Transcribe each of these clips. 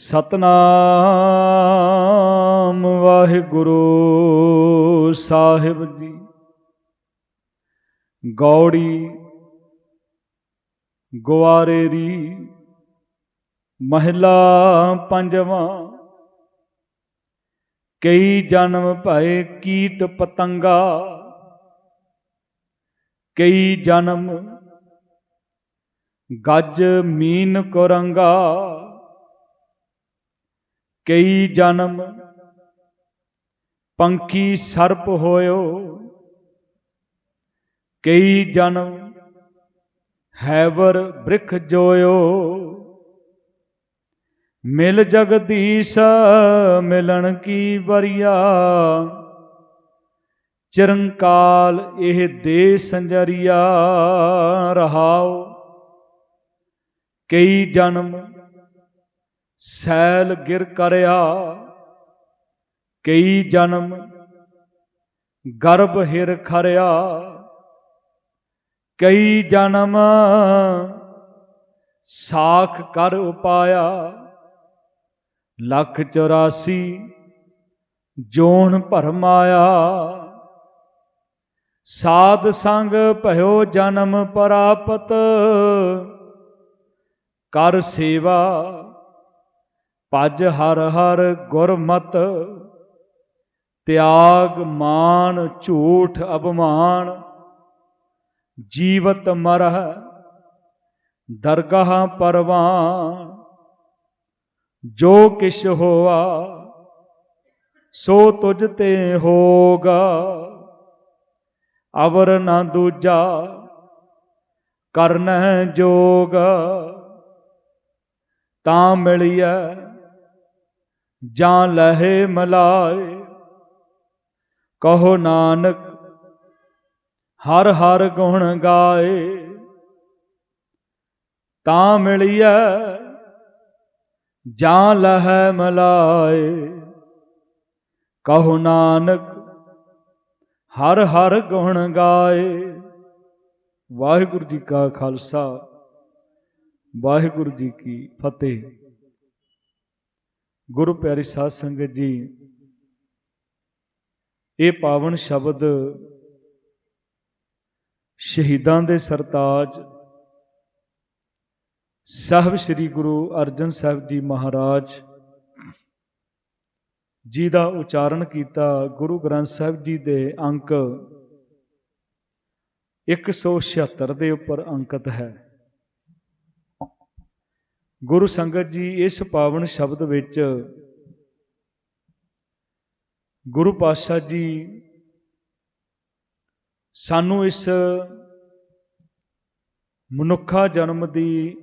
ਸਤਨਾਮ ਵਾਹਿਗੁਰੂ ਸਾਹਿਬ ਜੀ। ਗੌੜੀ ਗੁਆਰੇਰੀ ਮਹਿਲਾ ਪੰਜਵਾਂ। ਕਈ ਜਨਮ ਭਏ ਕੀਟ ਪਤੰਗਾ। ਕਈ ਜਨਮ ਗੱਜ ਮੀਨ ਕੋਰੰਗਾ। ਕਈ ਜਨਮ ਪੰਖੀ ਸਰਪ ਹੋਇਓ, ਕਈ ਜਨਮ ਹੈਵਰ ਬ੍ਰਿਖ ਜੋਇਓ। ਮਿਲ ਜਗਦੀਸ਼, ਮਿਲਣ ਕੀ ਵਰਿਆ? ਚਿਰੰਕਾਲ ਇਹ ਦੇ ਸੰਜਰੀਆ, ਰਹਾਓ। ਕਈ ਜਨਮ ਸੈਲ ਗਿਰ ਕਰਿਆ, ਕਈ ਜਨਮ ਗਰਭ ਹਿਰ ਖਰਿਆ, ਕਈ ਜਨਮ ਸਾਖ ਕਰ ਉਪਾਇਆ, ਲੱਖ 84 ਜੋਨ ਭਰਮਾਇਆ ਸਾਧ ਸੰਗ ਭਇਓ ਜਨਮ ਪ੍ਰਾਪਤ, ਕਰ ਸੇਵਾ ਭਜ ਹਰ ਹਰ ਗੁਰਮਤ, ਤਿਆਗ ਮਾਨ ਝੂਠ ਅਭਮਾਨ ਜੀਵਤ ਮਰਹ ਦਰਗਾਹ ਪਰਵਾਨ। ਜੋ ਕਿਛ ਹੋਆ, ਸੋ ਤੁਝ ਤੇ ਹੋਗਾ। ਅਵਰ ਨਾ ਦੂਜਾ ਕਰਨ ਜੋਗ। ਤਾਂ ਮਿਲਿਆ ਜਾਂ ਲਹੇ ਮਲਾਏ, ਕਹੋ ਨਾਨਕ, ਹਰ ਹਰ ਗੁਣ ਗਾਏ। ਤਾਂ ਮਿਲਿਆ ਜਾਂ ਲਹੈ ਮਲਾਏ, ਕਹੋ ਨਾਨਕ, ਹਰ ਹਰ ਗੁਣ ਗਾਏ। ਵਾਹਿਗੁਰੂ ਜੀ ਕਾ ਖਾਲਸਾ, ਵਾਹਿਗੁਰੂ ਜੀ ਕੀ ਫਤਿਹ। ਗੁਰੂ ਪਿਆਰੀ ਸਾਧ ਸੰਗਤ ਜੀ, ਇਹ ਪਾਵਨ ਸ਼ਬਦ ਸ਼ਹੀਦਾਂ ਦੇ ਸਰਤਾਜ ਸਾਹਿਬ ਸ੍ਰੀ ਗੁਰੂ ਅਰਜਨ ਸਾਹਿਬ ਜੀ ਮਹਾਰਾਜ ਜੀ ਦਾ ਉਚਾਰਨ ਕੀਤਾ ਗੁਰੂ ਗ੍ਰੰਥ ਸਾਹਿਬ ਜੀ ਦੇ ਅੰਕ 176 ਦੇ ਉੱਪਰ ਅੰਕਿਤ ਹੈ। ਗੁਰੂ ਸੰਗਤ ਜੀ, ਇਸ ਪਾਵਨ ਸ਼ਬਦ ਵਿੱਚ ਗੁਰੂ ਪਾਤਸ਼ਾਹ ਜੀ ਸਾਨੂੰ ਇਸ ਮਨੁੱਖਾ ਜਨਮ ਦੀ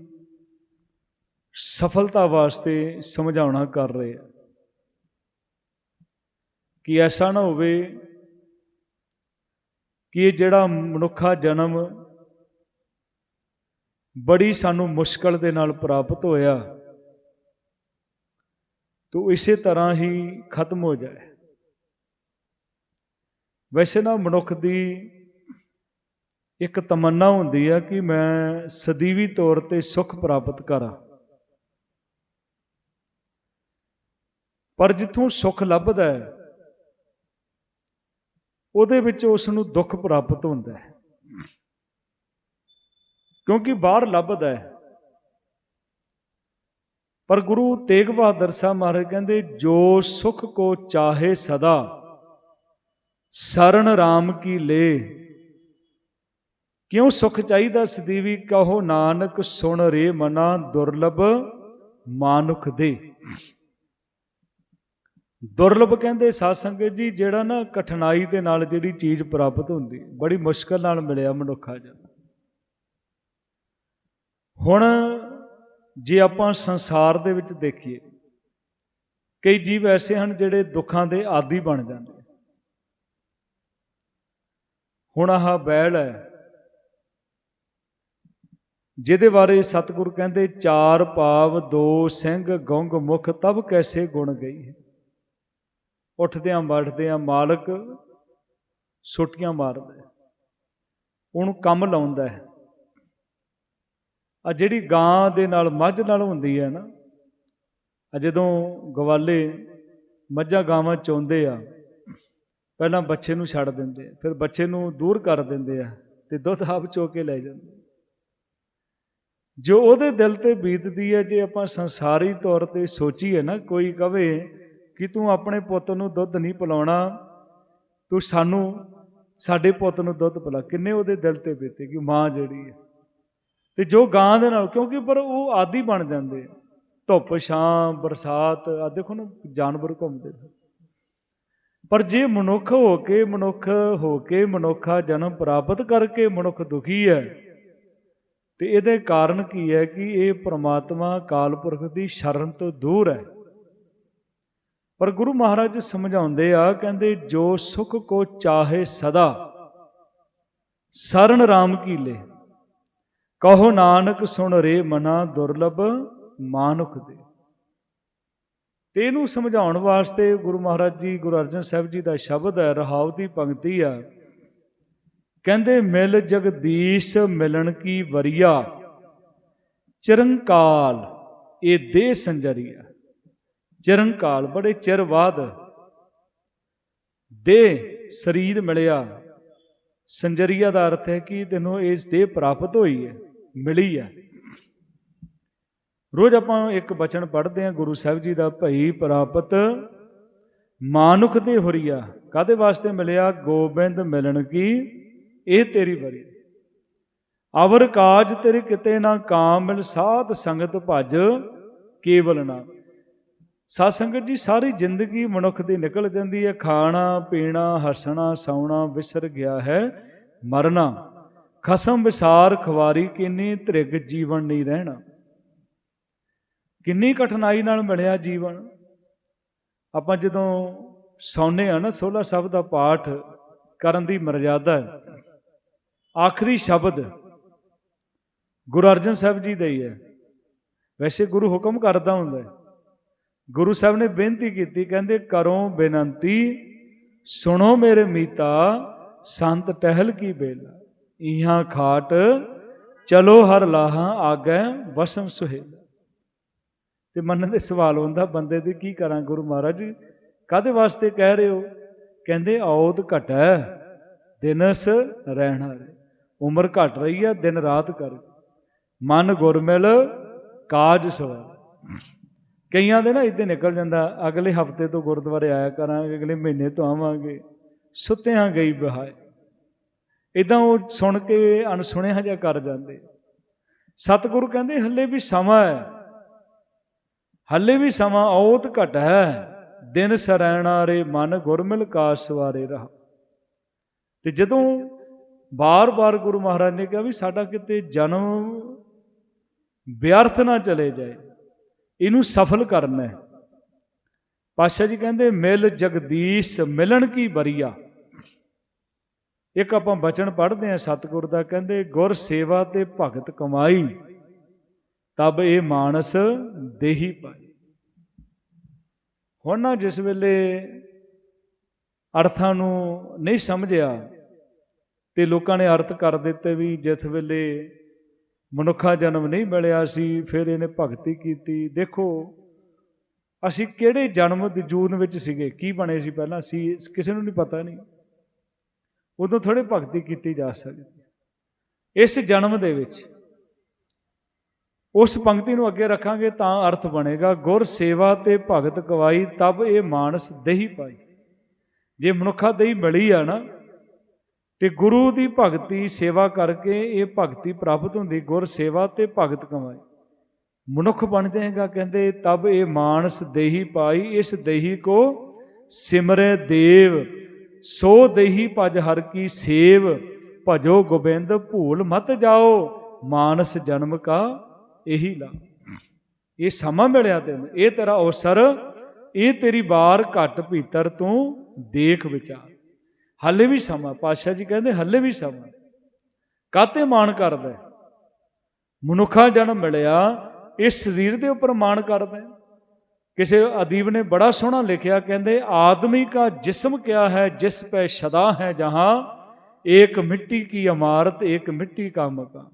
ਸਫਲਤਾ ਵਾਸਤੇ ਸਮਝਾਉਣਾ ਕਰ ਰਹੇ ਆ। ਕਿ ਐਸਾ ਨਾ ਹੋਵੇ ਕਿ ਇਹ ਜਿਹੜਾ ਮਨੁੱਖਾ ਜਨਮ ਬੜੀ ਸਾਨੂੰ ਮੁਸ਼ਕਲ ਦੇ ਨਾਲ ਪ੍ਰਾਪਤ ਹੋਇਆ। ਤੋ ਇਸੇ ਤਰ੍ਹਾਂ ਹੀ ਖਤਮ ਹੋ ਜਾਏ। ਵੈਸੇ ਨਾ ਮਨੁੱਖ ਦੀ ਇੱਕ ਤਮੰਨਾ ਹੁੰਦੀ ਆ ਕਿ ਮੈਂ ਸਦੀਵੀ ਤੌਰ ਤੇ ਸੁਖ ਪ੍ਰਾਪਤ ਕਰਾਂ। ਪਰ ਜਿੱਥੋਂ ਸੁਖ ਲੱਭਦਾ ਹੈ, ਉਹਦੇ ਵਿੱਚ ਉਸ ਨੂੰ ਦੁੱਖ ਪ੍ਰਾਪਤ ਹੁੰਦਾ ਹੈ। ਕਿਉਂਕਿ ਬਾਹਰ ਲੱਭਦਾ ਹੈ। ਪਰ ਗੁਰੂ ਤੇਗ ਬਹਾਦਰ ਸਾਹਿਬ ਮਹਾਰਾਜ ਕਹਿੰਦੇ, ਜੋ ਸੁਖ ਕੋ ਚਾਹੇ ਸਦਾ ਸਰਣ RAM ਕੀ ਲੇ। ਕਿਉਂ ਸੁਖ ਚਾਹੀਦਾ ਸਦੀਵੀ? ਕਹੋ ਨਾਨਕ, ਸੁਣ ਰੇ ਮਨਾ, ਦੁਰਲਭ ਮਾਨੁਖ ਦੇ। ਦੁਰਲਭ ਕਹਿੰਦੇ ਸਾਧ ਸੰਗਤ ਜੀ, ਜਿਹੜਾ ਨਾ ਕਠਿਨਾਈ ਦੇ ਨਾਲ ਜਿਹੜੀ ਚੀਜ਼ ਪ੍ਰਾਪਤ ਹੁੰਦੀ, ਬੜੀ ਮੁਸ਼ਕਲ ਨਾਲ ਮਿਲਿਆ ਮਨੁੱਖਾ ਜਨ ਹੁਣ ਜੇ ਆਪਾਂ ਸੰਸਾਰ ਦੇ ਵਿੱਚ ਦੇਖੀਏ, ਕਈ ਜੀਵ ਐਸੇ ਹਨ ਜਿਹੜੇ ਦੁੱਖਾਂ ਦੇ ਆਦੀ ਬਣ ਜਾਂਦੇ ਹੁਣ ਆਹ ਬੈਲ ਹੈ, ਜਿਹਦੇ ਬਾਰੇ ਸਤਿਗੁਰ ਕਹਿੰਦੇ, ਚਾਰ ਪਾਵ ਦੋ ਸਿੰਘ ਗੁੰਗ ਮੁਖ ਤਬ ਕੈਸੇ ਗੁਣ ਗਈ ਹੈ। ਉੱਠਦਿਆਂ ਬੈਠਦਿਆਂ ਮਾਲਕ ਛੁੱਟੀਆਂ ਮਾਰਦਾ ਉਹਨੂੰ ਕੰਮ ਲਾਉਂਦਾ ਹੈ। ਆ ਜਿਹੜੀ ਗਾਂ ਦੇ ਨਾਲ ਮੱਝ ਨਾਲ ਹੁੰਦੀ ਹੈ ਨਾ, ਆ ਜਦੋਂ ਗਵਾਲੇ ਮੱਝਾਂ ਗਾਵਾਂ ਚੋਂਦੇ ਆ, ਪਹਿਲਾਂ ਬੱਚੇ ਨੂੰ ਛੱਡ ਦਿੰਦੇ ਆ, ਫਿਰ ਬੱਚੇ ਨੂੰ ਦੂਰ ਕਰ ਦਿੰਦੇ ਆ ਤੇ ਦੁੱਧ ਆਪ ਚੋ ਕੇ ਲੈ ਜਾਂਦੇ ਜੋ ਉਹਦੇ ਦਿਲ ਤੇ ਬੀਤਦੀ ਹੈ, ਜੇ ਆਪਾਂ ਸੰਸਾਰੀ ਤੌਰ ਤੇ ਸੋਚੀਏ ਨਾ, ਕੋਈ ਕਵੇ ਕਿ ਤੂੰ ਆਪਣੇ ਪੁੱਤ ਨੂੰ ਦੁੱਧ ਨਹੀਂ ਪਿਲਾਉਣਾ, ਤੂੰ ਸਾਨੂੰ, ਸਾਡੇ ਪੁੱਤ ਨੂੰ ਦੁੱਧ ਪਿਲਾ, ਕਿੰਨੇ ਉਹਦੇ ਦਿਲ ਤੇ ਬੀਤੇਗੀ, ਮਾਂ ਜਿਹੜੀ ਹੈ। ਤੇ ਜੋ ਗਾਂ ਦੇ ਨਾਲ, ਕਿਉਂਕਿ ਪਰ ਉਹ ਆਦੀ ਬਣ ਜਾਂਦੇ ਆ। ਧੁੱਪ ਛਾਂ ਬਰਸਾਤ ਆ ਦੇਖੋ ਨਾ, ਜਾਨਵਰ ਘੁੰਮਦੇ ਪਰ ਜੇ ਮਨੁੱਖ ਹੋ ਕੇ ਮਨੁੱਖ ਹੋ ਕੇ ਮਨੁੱਖਾ ਜਨਮ ਪ੍ਰਾਪਤ ਕਰਕੇ ਮਨੁੱਖ ਦੁਖੀ ਹੈ, ਤੇ ਇਹਦੇ ਕਾਰਨ ਕੀ ਹੈ ਕਿ ਇਹ ਪ੍ਰਮਾਤਮਾ ਕਾਲਪੁਰਖ ਦੀ ਸ਼ਰਨ ਤੋਂ ਦੂਰ ਹੈ। ਪਰ ਗੁਰੂ ਮਹਾਰਾਜ ਸਮਝਾਉਂਦੇ ਆ, ਕਹਿੰਦੇ, ਜੋ ਸੁਖ ਕੋ ਚਾਹੇ ਸਦਾ, ਸਰਨ RAM ਕੀ ਲੈ? ਕਹੋ ਨਾਨਕ, ਸੁਣ ਰੇ ਮਨਾ ਦੁਰਲਭ ਮਾਨੁਖ ਦੇ। ਤੇ ਇਹਨੂੰ ਸਮਝਾਉਣ ਵਾਸਤੇ ਗੁਰੂ ਮਹਾਰਾਜ ਜੀ, ਗੁਰੂ ਅਰਜਨ ਸਾਹਿਬ ਜੀ ਦਾ ਸ਼ਬਦ ਹੈ ਰਹਾਉ ਦੀ ਪੰਕਤੀ ਆ ਕਹਿੰਦੇ, ਮਿਲ ਜਗਦੀਸ਼ ਮਿਲਣ ਕੀ ਵਰੀਆ? ਚਿਰੰਕਾਲ, ਇਹ ਦੇਹ ਸੰਜਰੀਆ ਚਿਰੰਕਾਲ, ਬੜੇ ਚਿਰ ਬਾਅਦ ਦੇ ਸਰੀਰ ਮਿਲਿਆ। ਸੰਜਰੀਆ ਦਾ ਅਰਥ ਹੈ ਕਿ ਤੈਨੂੰ ਇਸ ਦੇਹ ਪ੍ਰਾਪਤ ਹੋਈ ਹੈ। ਮਿਲੀ ਹੈ। ਰੋਜ਼ ਆਪਾਂ ਇੱਕ ਬਚਨ ਪੜ੍ਹਦੇ ਹਾਂ, ਗੁਰੂ ਸਾਹਿਬ ਜੀ ਦਾ ਭਈ ਪ੍ਰਾਪਤ ਮਾਨੁਖ ਦੇ ਹੋਰੀਆ ਕਾਦੇ ਵਾਸਤੇ ਮਿਲਿਆ? ਗੋਬਿੰਦ ਮਿਲਣ ਕੀ? ਇਹ ਤੇਰੀ ਵਰੀ। ਅਵਰ ਕਾਜ ਤੇਰੇ ਕਿਤੇ ਨਾ ਕਾਮਿਲ ਸਾਧ ਸੰਗਤ ਭਜ ਕੇਵਲ ਨਾ। ਸਾਧ ਸੰਗਤ ਜੀ, ਸਾਰੀ ਜ਼ਿੰਦਗੀ ਮਨੁੱਖ ਦੀ ਨਿਕਲ ਜਾਂਦੀ ਹੈ। ਖਾਣਾ, ਪੀਣਾ, ਹੱਸਣਾ, ਸੌਣਾ, ਵਿਸਰ ਗਿਆ ਹੈ, ਮਰਨਾ। ਖਸਮ ਵਿਸਾਰ ਖਵਾਰੀ ਕਿੰਨੀ ਧ੍ਰਿਗ ਜੀਵਨ ਨਹੀਂ ਰਹਿਣਾ। ਕਿੰਨੀ ਕਠਿਨਾਈ ਨਾਲ ਮਿਲਿਆ ਜੀਵਨ। ਆਪਾਂ ਜਦੋਂ ਸੌਂਨੇ ਆ ਨਾ, ਸੋਲਾ ਸਾਹਿਬ ਦਾ ਪਾਠ ਕਰਨ ਦੀ ਮਰਜ਼ਾਦਾ ਹੈ। ਆਖਰੀ ਸ਼ਬਦ ਗੁਰੂ ਅਰਜਨ ਸਾਹਿਬ ਜੀ ਦਾ ਹੀ ਹੈ। ਵੈਸੇ ਗੁਰੂ ਹੁਕਮ ਕਰਦਾ ਹੁੰਦਾ ਹੈ। ਗੁਰੂ ਸਾਹਿਬ ਨੇ ਬੇਨਤੀ ਕੀਤੀ, ਕਹਿੰਦੇ, ਕਰੋ ਬੇਨੰਤੀ, ਸੁਣੋ ਮੇਰੇ ਮੀਤਾ, ਸੰਤ ਟਹਿਲ ਕੀ ਬੇਲਾ। ਇਹਾਂ ਖਾਟ ਚਲੋ ਹਰ ਲਾਹਾਂ ਆਗੈ ਵਸਮ ਸੁਹੇਲ ਤੇ ਮਨ ਦੇ ਸਵਾਲ ਹੁੰਦਾ ਬੰਦੇ ਦੇ ਕੀ ਕਰਾਂ ਗੁਰੂ ਮਹਾਰਾਜ ਕਾਦੇ ਵਾਸਤੇ ਕਹਿ ਰਹੇ ਹੋ ਕਹਿੰਦੇ ਔਦ ਘਟੈ ਦਿਨਸ ਰਹਿਣਾ ਰੇ ਉਮਰ ਘਟ ਰਹੀ ਹੈ ਦਿਨ ਰਾਤ ਕਰ ਮਨ ਗੁਰਮਿਲ ਕਾਜ ਸਵਾਰ ਕਈਆਂ ਦੇ ਨਾ ਇੱਦਾਂ ਨਿਕਲ ਜਾਂਦਾ, ਅਗਲੇ ਹਫ਼ਤੇ ਤੋਂ ਗੁਰਦੁਆਰੇ ਆਇਆ ਕਰਾਂਗੇ, ਅਗਲੇ ਮਹੀਨੇ ਤੋਂ ਆਵਾਂਗੇ। ਸੁੱਤਿਆਂ ਗਈ ਬਹਾਏ। ਇਦਾਂ ਉਹ ਸੁਣ ਕੇ ਅਣਸੁਣਿਆ ਜਿਹਾ ਕਰ ਜਾਂਦੇ। ਸਤਿਗੁਰੂ ਕਹਿੰਦੇ, ਹੱਲੇ ਵੀ ਸਮਾਂ ਹੈ। ਹੱਲੇ ਵੀ ਸਮਾਂ ਔਤ ਘਟ ਹੈ। ਦਿਨ ਸਰੈਣਾ ਰੇ ਮਨ ਗੁਰਮਿਲ ਕਾਸ ਸਵਾਰੇ ਰਹਾ। ਤੇ ਜਦੋਂ ਬਾਰ-ਬਾਰ ਗੁਰੂ ਮਹਾਰਾਜ ਨੇ ਕਿਹਾ ਵੀ ਸਾਡਾ ਕਿਤੇ ਜਨਮ ਵਿਅਰਥ ਨਾ ਚਲੇ ਜਾਏ, ਇਹਨੂੰ ਸਫਲ ਕਰਨਾ ਹੈ। ਪਾਸ਼ਾ ਜੀ ਕਹਿੰਦੇ, ਮਿਲ ਜਗਦੀਸ਼, ਮਿਲਣ ਕੀ ਬਰੀਆ? ਇੱਕ ਆਪਾਂ ਬਚਨ ਪੜ੍ਹਦੇ ਆ ਸਤਿਗੁਰ ਦਾ, ਕਹਿੰਦੇ, ਗੁਰ ਸੇਵਾ ਤੇ ਭਗਤ ਕਮਾਈ, ਤਬ ਇਹ ਮਾਨਸ ਦੇਹੀ ਪਾਈ। ਹੁਣ ਨਾ ਜਿਸ ਵੇਲੇ ਅਰਥਾਂ ਨੂੰ ਨਹੀਂ ਸਮਝਿਆ ਤੇ ਲੋਕਾਂ ਨੇ ਅਰਥ ਕਰ ਦਿੱਤੇ ਵੀ ਜਿਸ ਵੇਲੇ ਮਨੁੱਖਾ ਜਨਮ ਨਹੀਂ ਮਿਲਿਆ ਸੀ, ਫਿਰ ਇਹਨੇ ਭਗਤੀ ਕੀਤੀ। ਦੇਖੋ, ਅਸੀਂ ਕਿਹੜੇ ਜਨਮ ਦੇ ਜੂਨ ਵਿੱਚ ਸੀਗੇ? ਕੀ ਬਣੇ ਸੀ ਪਹਿਲਾਂ? ਸੀ, ਕਿਸੇ ਨੂੰ ਨਹੀਂ ਪਤਾ ਨਹੀਂ। ਉਦੋਂ ਥੋੜੇ ਭਗਤੀ ਕੀਤੀ ਜਾ ਸਕਦੀ ਇਸ ਜਨਮ ਦੇ ਵਿੱਚ ਉਸ ਪੰਕਤੀ ਨੂੰ ਅੱਗੇ ਰੱਖਾਂਗੇ ਤਾਂ ਅਰਥ ਬਣੇਗਾ, ਗੁਰ ਸੇਵਾ ਤੇ ਭਗਤ ਕਵਾਈ ਤਬ ਇਹ ਮਾਨਸ ਦੇਹੀ ਪਾਈ। ਜੇ ਮਨੁੱਖਾ ਦਹੀ ਮਿਲੀ ਆ ਨਾ, ਤੇ ਗੁਰੂ ਦੀ ਭਗਤੀ, ਸੇਵਾ ਕਰਕੇ ਇਹ ਭਗਤੀ ਪ੍ਰਾਪਤ ਹੁੰਦੀ, ਗੁਰ ਸੇਵਾ ਤੇ ਭਗਤ ਕਮਾਈ। ਮਨੁੱਖ ਬਣ ਜਾਏਗਾ ਕਹਿੰਦੇ, ਤਬ ਇਹ ਮਾਨਸ ਦੇਹੀ ਪਾਈ, ਇਸ ਦੇਹੀ ਕੋ ਸਿਮਰੇ ਦੇਵ। ਸੋ ਦੇਹੀ ਭਜ ਹਰ ਕੀ ਸੇਵ, ਭਜੋ ਗੋਬਿੰਦ ਭੂਲ ਮਤ ਜਾਓ, ਮਾਨਸ ਜਨਮ ਕਾ ਇਹੀ ਲਾ। ਇਹ ਸਮਾਂ ਮਿਲਿਆ ਤੈਨੂੰ, ਇਹ ਤੇਰਾ ਅਵਸਰ, ਇਹ ਤੇਰੀ ਬਾਰ ਘਟ ਭੀਤਰ ਤੂੰ ਦੇਖ ਵਿਚਾਰ। ਹੱਲੇ ਵੀ ਸਮਾਂ, ਪਾਤਸ਼ਾਹ ਜੀ ਕਹਿੰਦੇ ਹੱਲੇ ਵੀ ਸਮਾਂ। ਕਾਤੇ ਮਾਣ ਕਰਦਾ ਹੈ? ਮਨੁੱਖਾ ਜਨਮ ਮਿਲਿਆ ਇਸ ਸਰੀਰ ਦੇ ਉੱਪਰ ਮਾਣ ਕਰਦਾ ਕਿਸੇ ਅਦੀਬ ਨੇ ਬੜਾ ਸੋਹਣਾ ਲਿਖਿਆ ਕਹਿੰਦੇ ਆਦਮੀ का जिस्म क्या है जिस पे सदा है जहां एक मिट्टी की इमारत एक मिट्टी का मकान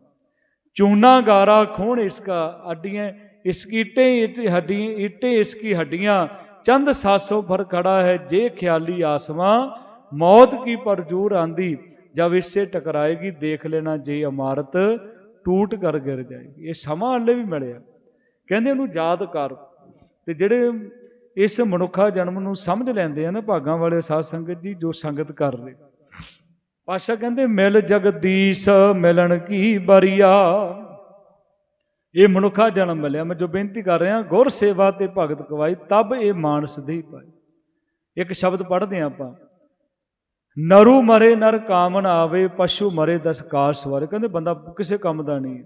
चूना गारा खून इसका अड्डियां इसकी ईटें ईट हड्डी ईटें इसकी हड्डियां चंद सासों पर खड़ा है जे ख्याली आसमां मौत की परजूर आंधी जब इससे टकराएगी देख लेना जे इमारत ਟੂਟ ਕਰ ਗਿਰ ਜਾਏਗੀ ਇਹ ਸਮਾਂ ਹਲੇ ਵੀ ਮਿਲਿਆ ਕਹਿੰਦੇ ਉਹਨੂੰ ਯਾਦ ਕਰ ਤੇ ਜਿਹੜੇ ਇਸ ਮਨੁੱਖਾ ਜਨਮ ਨੂੰ ਸਮਝ ਲੈਂਦੇ ਆ ਨਾ ਭਾਗਾਂ ਵਾਲੇ ਸਾਧ ਸੰਗਤ ਜੀ, ਜੋ ਸੰਗਤ ਕਰ ਰਹੇ। ਪਾਸ਼ਾ ਕਹਿੰਦੇ, ਮਿਲ ਜਗਦੀਸ਼ ਮਿਲਣ ਕੀ ਬਰੀਆ? ਇਹ ਮਨੁੱਖਾ ਜਨਮ ਮਿਲਿਆ। ਮੈਂ ਜੋ ਬੇਨਤੀ ਕਰ ਰਿਹਾ, ਗੁਰ ਸੇਵਾ ਤੇ ਭਗਤ ਕਵਾਈ, ਤਬ ਇਹ ਮਾਨਸ ਦੇ ਪਾਈ ਇੱਕ ਸ਼ਬਦ ਪੜ੍ਹਦੇ ਹਾਂ ਆਪਾਂ। ਨਰੂ ਮਰੇ ਨਰ ਕਾਮਨ ਆਵੇ, ਪਸ਼ੂ ਮਰੇ ਦਸ ਕਾਸ ਵਾਰੇ ਕਹਿੰਦੇ, ਬੰਦਾ ਕਿਸੇ ਕੰਮ ਦਾ ਨਹੀਂ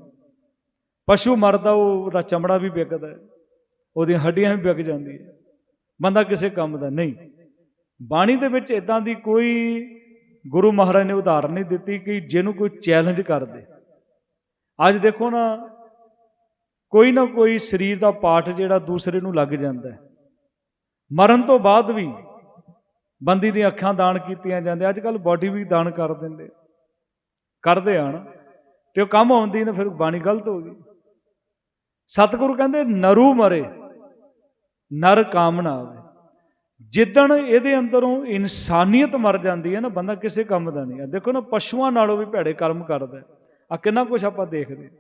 ਪਸ਼ੂ ਮਰਦਾ, ਉਹ ਉਹਦਾ ਚਮੜਾ ਵੀ ਵਿਕਦਾ ਹੈ। ਉਹਦੀਆਂ ਹੱਡੀਆਂ ਵੀ ਵਿਕ ਜਾਂਦੀਆਂ। ਬੰਦਾ ਕਿਸੇ ਕੰਮ ਦਾ ਨਹੀਂ। ਬਾਣੀ ਦੇ ਵਿੱਚ ਇਦਾਂ ਦੀ ਕੋਈ ਗੁਰੂ ਮਹਾਰਾਜ ਨੇ ਉਦਾਹਰਨ ਨਹੀਂ ਦਿੱਤੀ ਕਿ ਜਿਹਨੂੰ ਕੋਈ ਚੈਲੰਜ ਕਰ ਦੇ ਅੱਜ ਦੇਖੋ ਨਾ, ਕੋਈ ਨਾ ਕੋਈ ਸਰੀਰ ਦਾ ਪਾਰਟ ਜਿਹੜਾ ਦੂਸਰੇ ਨੂੰ ਲੱਗ ਜਾਂਦਾ ਹੈ। ਮਰਨ ਤੋਂ ਬਾਅਦ ਵੀ ਬੰਦੀ ਦੀਆਂ ਅੱਖਾਂ ਦਾਨ ਕੀਤੀਆਂ ਜਾਂਦੀਆਂ। ਅੱਜ ਕੱਲ ਬਾਡੀ ਵੀ ਦਾਨ ਕਰ ਦਿੰਦੇ। ਕਰਦੇ ਆਣ ਤੇ ਉਹ ਕੰਮ ਆਉਂਦੀ ਨਾ, ਫਿਰ ਬਾਣੀ ਗਲਤ ਹੋ ਗਈ। ਸਤਿਗੁਰੂ ਕਹਿੰਦੇ, ਨਰੂ ਮਰੇ। ਨਰ ਕਾਮਨਾ ਆਵੇ। ਜਿੱਦਣ ਇਹਦੇ ਅੰਦਰੋਂ ਇਨਸਾਨੀਅਤ ਮਰ ਜਾਂਦੀ ਹੈ ਨਾ, ਬੰਦਾ ਕਿਸੇ ਕੰਮ ਦਾ ਨਹੀਂ। ਆ ਦੇਖੋ ਨਾ, ਪਸ਼ੂਆਂ ਨਾਲੋਂ ਵੀ ਭੈੜੇ ਕਰਮ ਕਰਦਾ ਆ ਕਿੰਨਾ ਕੁਝ ਆਪਾਂ ਦੇਖਦੇ ਹਾਂ।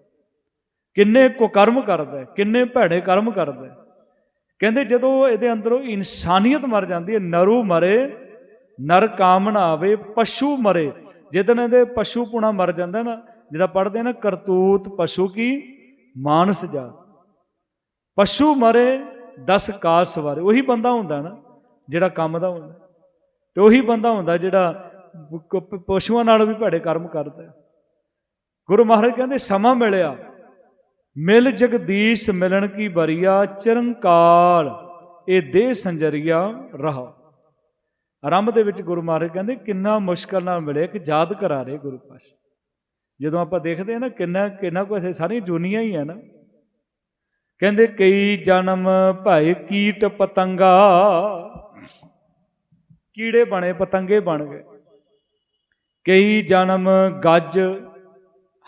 ਕਿੰਨੇ ਕੁਕਰਮ ਕਰਦਾ ਕਿੰਨੇ ਭੈੜੇ ਕਰਮ ਕਰਦਾ ਕਹਿੰਦੇ ਜਦੋਂ ਇਹਦੇ ਅੰਦਰੋਂ ਇਨਸਾਨੀਅਤ ਮਰ ਜਾਂਦੀ ਹੈ, ਨਰੂ ਮਰੇ, ਨਰ ਕਾਮਨਾ ਆਵੇ, ਪਸ਼ੂ ਮਰੇ। ਜਿੱਦਣ ਇਹਦੇ ਪਸ਼ੂ ਪੁਣਾ ਮਰ ਜਾਂਦਾ ਨਾ, ਜਿਹੜਾ ਪੜਦੇ ਨਾ, ਕਰਤੂਤ ਪਸ਼ੂ ਕੀ? ਮਾਨਸ ਜਾ ਪਸ਼ੂ ਮਰੇ 10 ਕਾਸ ਸਵਾਰੇ ਉਹੀ ਬੰਦਾ ਹੁੰਦਾ ਨਾ ਜਿਹੜਾ ਕੰਮ ਦਾ ਹੁੰਦਾ। ਤੇ ਉਹੀ ਬੰਦਾ ਹੁੰਦਾ ਜਿਹੜਾ ਪਸ਼ੂਆਂ ਨਾਲ ਵੀ ਭੈੜੇ ਕਰਮ ਕਰਦਾ ਗੁਰੂ ਮਹਾਰਾਜ ਕਹਿੰਦੇ ਸਮਾਂ ਮਿਲਿਆ ਮਿਲ ਜਗਦੀਸ਼ ਮਿਲਣ ਕੀ ਬਰੀਆ ਚਰਨਕਾਲ ਇਹ ਦੇਹ ਸੰਜਰੀਆ ਰਹਾ। ਆਰੰਭ ਦੇ ਵਿੱਚ ਗੁਰੂ ਮਹਾਰਾਜ ਕਹਿੰਦੇ ਕਿੰਨਾ ਮੁਸ਼ਕਲ ਨਾਲ ਮਿਲੇ ਕਿ ਯਾਦ ਕਰਾ ਰਹੇ ਗੁਰੂ ਪਾਸ਼ ਜਦੋਂ ਆਪਾਂ ਦੇਖਦੇ ਹਾਂ ਨਾ ਕਿੰਨਾ ਕਿੰਨਾ ਕੁ ਹੈ, ਸਾਰੀ ਦੁਨੀਆ ਹੀ ਹੈ ਨਾ ਕਹਿੰਦੇ ਕਈ ਜਨਮ ਭਾਈ ਕੀਟ ਪਤੰਗਾ। ਕੀੜੇ ਬਣੇ, ਪਤੰਗੇ ਬਣ ਗਏ। ਕਈ ਜਨਮ ਗੱਜ,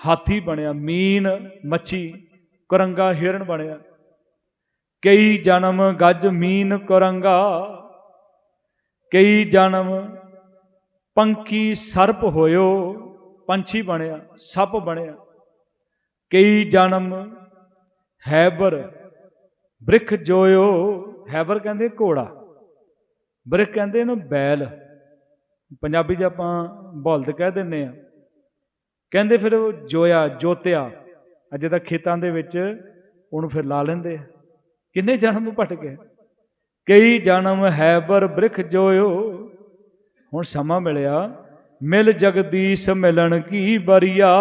ਹਾਥੀ ਬਣਿਆ, ਮੀਨ, ਮੱਛੀ, ਕੁਰੰਗਾ, ਹਿਰਨ ਬਣਿਆ। ਕਈ ਜਨਮ ਗੱਜ, ਮੀਨ, ਕੁਰੰਗਾ। ਕਈ ਜਨਮ ਪੰਖੀ, ਸਰਪ ਹੋਇਓ, ਪੰਛੀ ਬਣਿਆ, ਸੱਪ ਬਣਿਆ। ਕਈ ਜਨਮ ਹੈਬਰ, ਬ੍ਰਿਖ ਜੋਇਓ, ਹੈਬਰ ਕਹਿੰਦੇ ਘੋੜਾ, ਬ੍ਰਿਖ ਕਹਿੰਦੇ ਇਹਨੂੰ ਬੈਲ, ਪੰਜਾਬੀ 'ਚ ਆਪਾਂ ਬਲਦ ਕਹਿ ਦਿੰਨੇ ਆ ਕਹਿੰਦੇ ਫਿਰ ਉਹ ਜੋਇਆ, ਜੋਤਿਆ, ਅਜੇ ਤੱਕ ਖੇਤਾਂ ਦੇ ਵਿੱਚ ਉਹਨੂੰ ਫਿਰ ਲਾ ਲੈਂਦੇ ਆ। ਕਿੰਨੇ ਜਨਮ ਭਟਕੇ ਕਈ ਜਨਮ ਹੈਬਰ, ਬ੍ਰਿਖ ਜੋਇਓ, ਹੁਣ ਸਮਾਂ ਮਿਲਿਆ, ਮਿਲ ਜਗਦੀਸ਼ ਮਿਲਣ ਕੀ ਬਰੀਆ,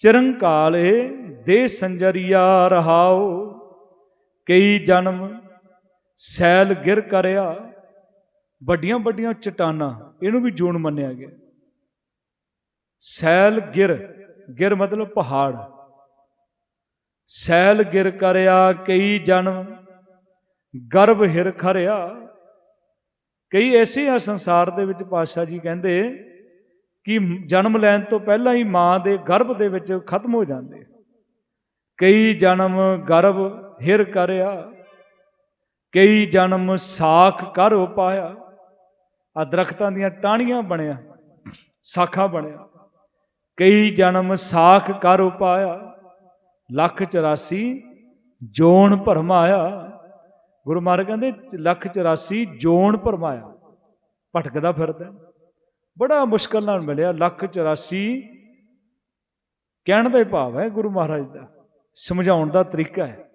ਚਿਰੰਕਾਲੇ ਦੇ ਸੰਜਰੀਆ ਰਹਾਓ ਕਈ ਜਨਮ ਸੈਲ ਗਿਰ ਕਰਿਆ। ਵੱਡੀਆਂ ਵੱਡੀਆਂ ਚਟਾਨਾਂ, ਇਹਨੂੰ ਵੀ ਜੂਨ ਮੰਨਿਆ ਗਿਆ। ਸੈਲ ਗਿਰ ਗਿਰ ਮਤਲਬ ਪਹਾੜ। ਸੈਲ ਗਿਰ ਕਰਿਆ, ਕਈ ਜਨਮ ਗਰਭ ਹਿਰ ਖਰਿਆ। ਕਈ ਐਸੇ ਆ ਸੰਸਾਰ ਦੇ ਵਿੱਚ ਪਾਤਸ਼ਾਹ ਜੀ ਕਹਿੰਦੇ ਕਿ ਜਨਮ ਲੈਣ ਤੋਂ ਪਹਿਲਾਂ ਹੀ ਮਾਂ ਦੇ ਗਰਭ ਦੇ ਵਿੱਚ ਖਤਮ ਹੋ ਜਾਂਦੇ ਕਈ ਜਨਮ ਗਰਭ ਹਿਰ ਕਰਿਆ, ਕਈ ਜਨਮ ਸਾਖ ਕਰ ਉਪਾਇਆ। ਆ ਦਰਖਤਾਂ ਦੀਆਂ ਟਾਹਣੀਆਂ ਬਣਿਆ, ਸਾਖਾ ਬਣਿਆ। ਕਈ ਜਨਮ ਸਾਖ ਕਰ ਉਪਾਇਆ, ਲੱਖ 84 ਜੋਨ ਭਰਮਾਇਆ। ਗੁਰੂ ਮਹਾਰਾਜ ਕਹਿੰਦੇ, ਲੱਖ 84 ਜੋਨ ਭਰਮਾਇਆ। ਭਟਕਦਾ ਫਿਰਦਾ। ਬੜਾ ਮੁਸ਼ਕਲ ਨਾਲ ਮਿਲਿਆ, ਲੱਖ 84 ਕਹਿਣ ਦਾ ਭਾਵ ਹੈ ਗੁਰੂ ਮਹਾਰਾਜ ਦਾ। ਸਮਝਾਉਣ ਦਾ ਤਰੀਕਾ ਹੈ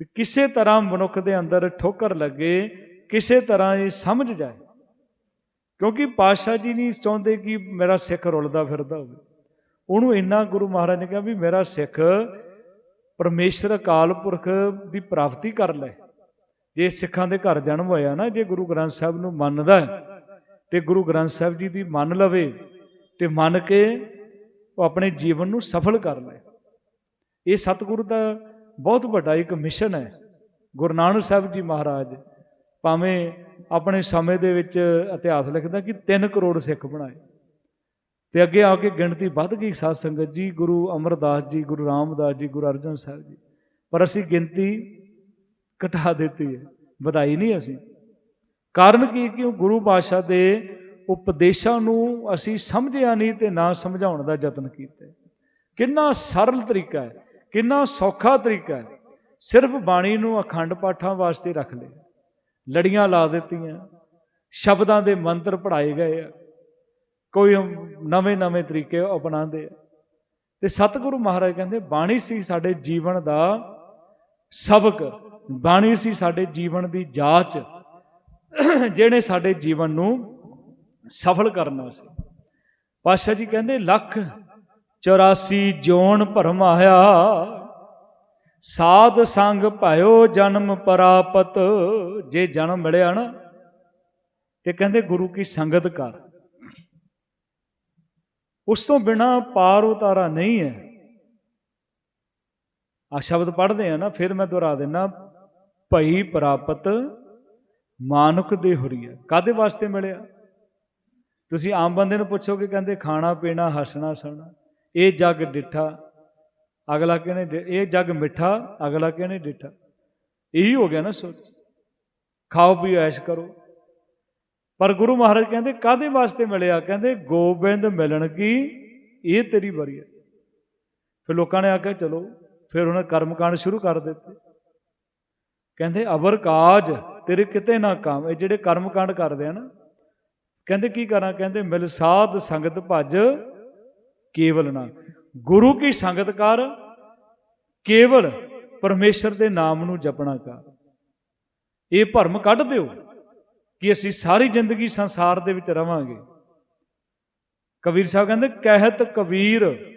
ਵੀ ਕਿਸੇ ਤਰ੍ਹਾਂ ਮਨੁੱਖ ਦੇ ਅੰਦਰ ਠੋਕਰ ਲੱਗੇ, ਕਿਸੇ ਤਰ੍ਹਾਂ ਇਹ ਸਮਝ ਜਾਏ। ਕਿਉਂਕਿ ਪਾਤਸ਼ਾਹ ਜੀ ਨਹੀਂ ਚਾਹੁੰਦੇ ਕਿ ਮੇਰਾ ਸਿੱਖ ਰੁਲਦਾ ਫਿਰਦਾ ਹੋਵੇ। ਉਹਨੂੰ ਇੰਨਾ ਗੁਰੂ ਮਹਾਰਾਜ ਨੇ ਕਿਹਾ ਵੀ ਮੇਰਾ ਸਿੱਖ ਪਰਮੇਸ਼ਰ, ਅਕਾਲ ਪੁਰਖ ਦੀ ਪ੍ਰਾਪਤੀ ਕਰ ਲੈ। ਜੇ ਸਿੱਖਾਂ ਦੇ ਘਰ ਜਨਮ ਹੋਇਆ ਨਾ, ਜੇ ਗੁਰੂ ਗ੍ਰੰਥ ਸਾਹਿਬ ਨੂੰ ਮੰਨਦਾ ਹੈ, ਤੇ ਗੁਰੂ ਗ੍ਰੰਥ ਸਾਹਿਬ ਜੀ ਦੀ ਮੰਨ ਲਵੇ, ਤੇ ਮੰਨ ਕੇ ਉਹ ਆਪਣੇ ਜੀਵਨ ਨੂੰ ਸਫਲ ਕਰ ਲੈ ਇਹ ਸਤਿਗੁਰੂ ਦਾ ਬਹੁਤ ਵੱਡਾ ਇੱਕ ਮਿਸ਼ਨ ਹੈ। ਗੁਰੂ ਨਾਨਕ ਸਾਹਿਬ ਜੀ ਮਹਾਰਾਜ ਭਾਵੇਂ ਆਪਣੇ ਸਮੇਂ ਦੇ ਵਿੱਚ ਇਤਿਹਾਸ ਲਿਖਦਾ ਕਿ 3 ਕਰੋੜ ਸਿੱਖ ਬਣਾਏ ਤੇ ਅੱਗੇ ਆ ਕੇ ਗਿਣਤੀ ਵੱਧ ਗਈ ਸਾਧ ਸੰਗਤ ਜੀ, ਗੁਰੂ ਅਮਰਦਾਸ ਜੀ, ਗੁਰੂ ਰਾਮਦਾਸ ਜੀ, ਗੁਰੂ ਅਰਜਨ ਸਾਹਿਬ ਜੀ। ਪਰ ਅਸੀਂ ਗਿਣਤੀ ਘਟਾ ਦਿੱਤੀ ਹੈ, ਵਧਾਈ ਨਹੀਂ ਅਸੀਂ। ਕਾਰਨ ਕੀ ਕਿ ਉਹ ਗੁਰੂ ਪਾਤਸ਼ਾਹ ਦੇ ਉਪਦੇਸ਼ਾਂ ਨੂੰ ਅਸੀਂ ਸਮਝਿਆ ਨਹੀਂ ਤੇ ਨਾ ਸਮਝਾਉਣ ਦਾ ਯਤਨ ਕੀਤਾ। ਕਿੰਨਾ ਸਰਲ ਤਰੀਕਾ ਹੈ। ਕਿੰਨਾ ਸੌਖਾ ਤਰੀਕਾ ਹੈ। ਸਿਰਫ ਬਾਣੀ ਨੂੰ ਅਖੰਡ ਪਾਠਾਂ ਵਾਸਤੇ ਰੱਖ ਲਿਆ। ਲੜੀਆਂ ਲਾ ਦਿੱਤੀਆਂ। ਸ਼ਬਦਾਂ ਦੇ ਮੰਤਰ ਪੜਾਏ ਗਏ ਆ। ਕੋਈ ਨਵੇਂ ਨਵੇਂ ਤਰੀਕੇ ਅਪਣਾਉਂਦੇ ਆ। ਤੇ ਸਤਿਗੁਰੂ ਮਹਾਰਾਜ ਕਹਿੰਦੇ, ਬਾਣੀ ਸੀ ਸਾਡੇ ਜੀਵਨ ਦਾ ਸਬਕ। ਬਾਣੀ ਸੀ ਸਾਡੇ ਜੀਵਨ ਦੀ ਜਾਂਚ। ਜਿਹੜੇ ਸਾਡੇ ਜੀਵਨ ਨੂੰ ਸਫਲ ਕਰਨਾ ਸੀ। ਪਾਸ਼ਾ ਜੀ ਕਹਿੰਦੇ, ਲੱਖ 84 ਜੋਨ ਭਰਮ ਆਇਆ। ਸਾਧ ਸੰਗ ਭਇਓ ਜਨਮ ਪ੍ਰਾਪਤ, ਜੇ ਜਨਮ ਮਿਲਿਆ ਨਾ, ਤੇ ਕਹਿੰਦੇ ਗੁਰੂ ਕੀ ਸੰਗਤ ਕਰ। ਉਸ ਤੋਂ ਬਿਨਾ ਪਾਰ ਉਤਾਰਾ ਨਹੀਂ ਹੈ। ਆ ਸ਼ਬਦ ਪੜ੍ਹਦੇ ਆ ਨਾ, ਫਿਰ ਮੈਂ ਦੁਹਰਾ ਦੇਣਾ ਭਈ ਪ੍ਰਾਪਤ ਮਾਨੁਕ ਦੇ ਹੁਰੀਆ ਕਾਦੇ ਵਾਸਤੇ ਮਿਲਿਆ? ਤੁਸੀਂ ਆਮ ਬੰਦੇ ਨੂੰ ਪੁੱਛੋਗੇ, ਕਹਿੰਦੇ ਖਾਣਾ ਪੀਣਾ, ਹੱਸਣਾ, ਸੋਣਾ। ਇਹ ਜੱਗ ਡਿੱਠਾ, ਅਗਲਾ ਕਹਿੰਦੇ ਇਹ ਜੱਗ ਮਿੱਠਾ, ਅਗਲਾ ਕਹਿੰਦੇ ਡਿੱਠਾ। ਇਹੀ ਹੋ ਗਿਆ ਨਾ ਸੋਚ। ਖਾਓ ਪੀਓ, ਐਸ਼ ਕਰੋ। ਪਰ ਗੁਰੂ ਮਹਾਰਾਜ ਕਹਿੰਦੇ ਕਾਦੇ ਵਾਸਤੇ ਮਿਲਿਆ? ਕਹਿੰਦੇ, ਗੋਬਿੰਦ ਮਿਲਣ ਕੀ? ਇਹ ਤੇਰੀ ਬਰੀ ਹੈ। ਫਿਰ ਲੋਕਾਂ ਨੇ ਆਖਿਆ, ਚਲੋ। ਫਿਰ ਉਹਨਾਂ ਕਰਮਕਾਂਡ ਸ਼ੁਰੂ ਕਰ ਦਿੱਤੇ। ਕਹਿੰਦੇ, ਅਵਰ ਕਾਜ, ਤੇਰੇ ਕਿਤੇ ਨਾ ਕਾਮ। ਇਹ ਜਿਹੜੇ ਕਰਮਕਾਂਡ ਕਰਦੇ ਆ ਨਾ, ਕਹਿੰਦੇ ਕੀ ਕਰਾਂ? ਕਹਿੰਦੇ, ਮਿਲ ਸਾਧ ਸੰਗਤ ਭਜ ਕੇਵਲ ਨਾ। ਗੁਰੂ ਕੀ ਸੰਗਤ ਕਰ, ਕੇਵਲ ਪਰਮੇਸ਼ਰ ਦੇ ਨਾਮ ਨੂੰ ਜਪਣਾ ਕਰ। ਇਹ ਭਰਮ ਕੱਢ ਦਿਓ ਕਿ ਅਸੀਂ ਸਾਰੀ ਜ਼ਿੰਦਗੀ ਸੰਸਾਰ ਦੇ ਵਿੱਚ ਰਵਾਂਗੇ। ਕਬੀਰ ਸਾਹਿਬ ਕਹਿੰਦੇ, ਕਹਿਤ ਕਬੀਰ,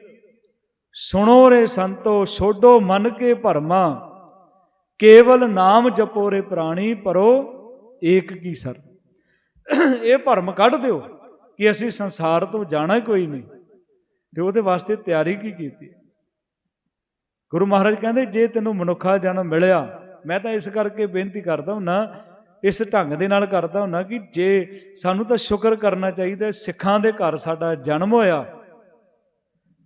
ਸੁਣੋ ਰੇ ਸੰਤੋ, ਛੋਡੋ ਮਨ ਕੇ ਭਰਮਾ। ਕੇਵਲ ਨਾਮ ਜਪੋ ਰੇ ਪ੍ਰਾਣੀ, ਪਰੋ ਏਕ ਕੀ ਸਰ। ਇਹ ਭਰਮ ਕੱਢ ਦਿਓ ਕਿ ਅਸੀਂ ਸੰਸਾਰ ਤੋਂ ਜਾਣਾ ਕੋਈ ਨਹੀਂ। ਤੇ ਉਹਦੇ ਵਾਸਤੇ ਤਿਆਰੀ ਕੀ ਕੀਤੀ? ਗੁਰੂ ਮਹਾਰਾਜ ਕਹਿੰਦੇ, ਜੇ ਤੈਨੂੰ ਮਨੁੱਖਾ ਜਨਮ ਮਿਲਿਆ, ਮੈਂ ਤਾਂ ਇਸ ਕਰਕੇ ਬੇਨਤੀ ਕਰਦਾ ਹੁੰਨਾ, ਇਸ ਢੰਗ ਦੇ ਨਾਲ ਕਰਦਾ ਹੁੰਨਾ ਕਿ ਜੇ ਸਾਨੂੰ ਤਾਂ ਸ਼ੁਕਰ ਕਰਨਾ ਚਾਹੀਦਾ, ਸਿੱਖਾਂ ਦੇ ਘਰ ਸਾਡਾ ਜਨਮ ਹੋਇਆ,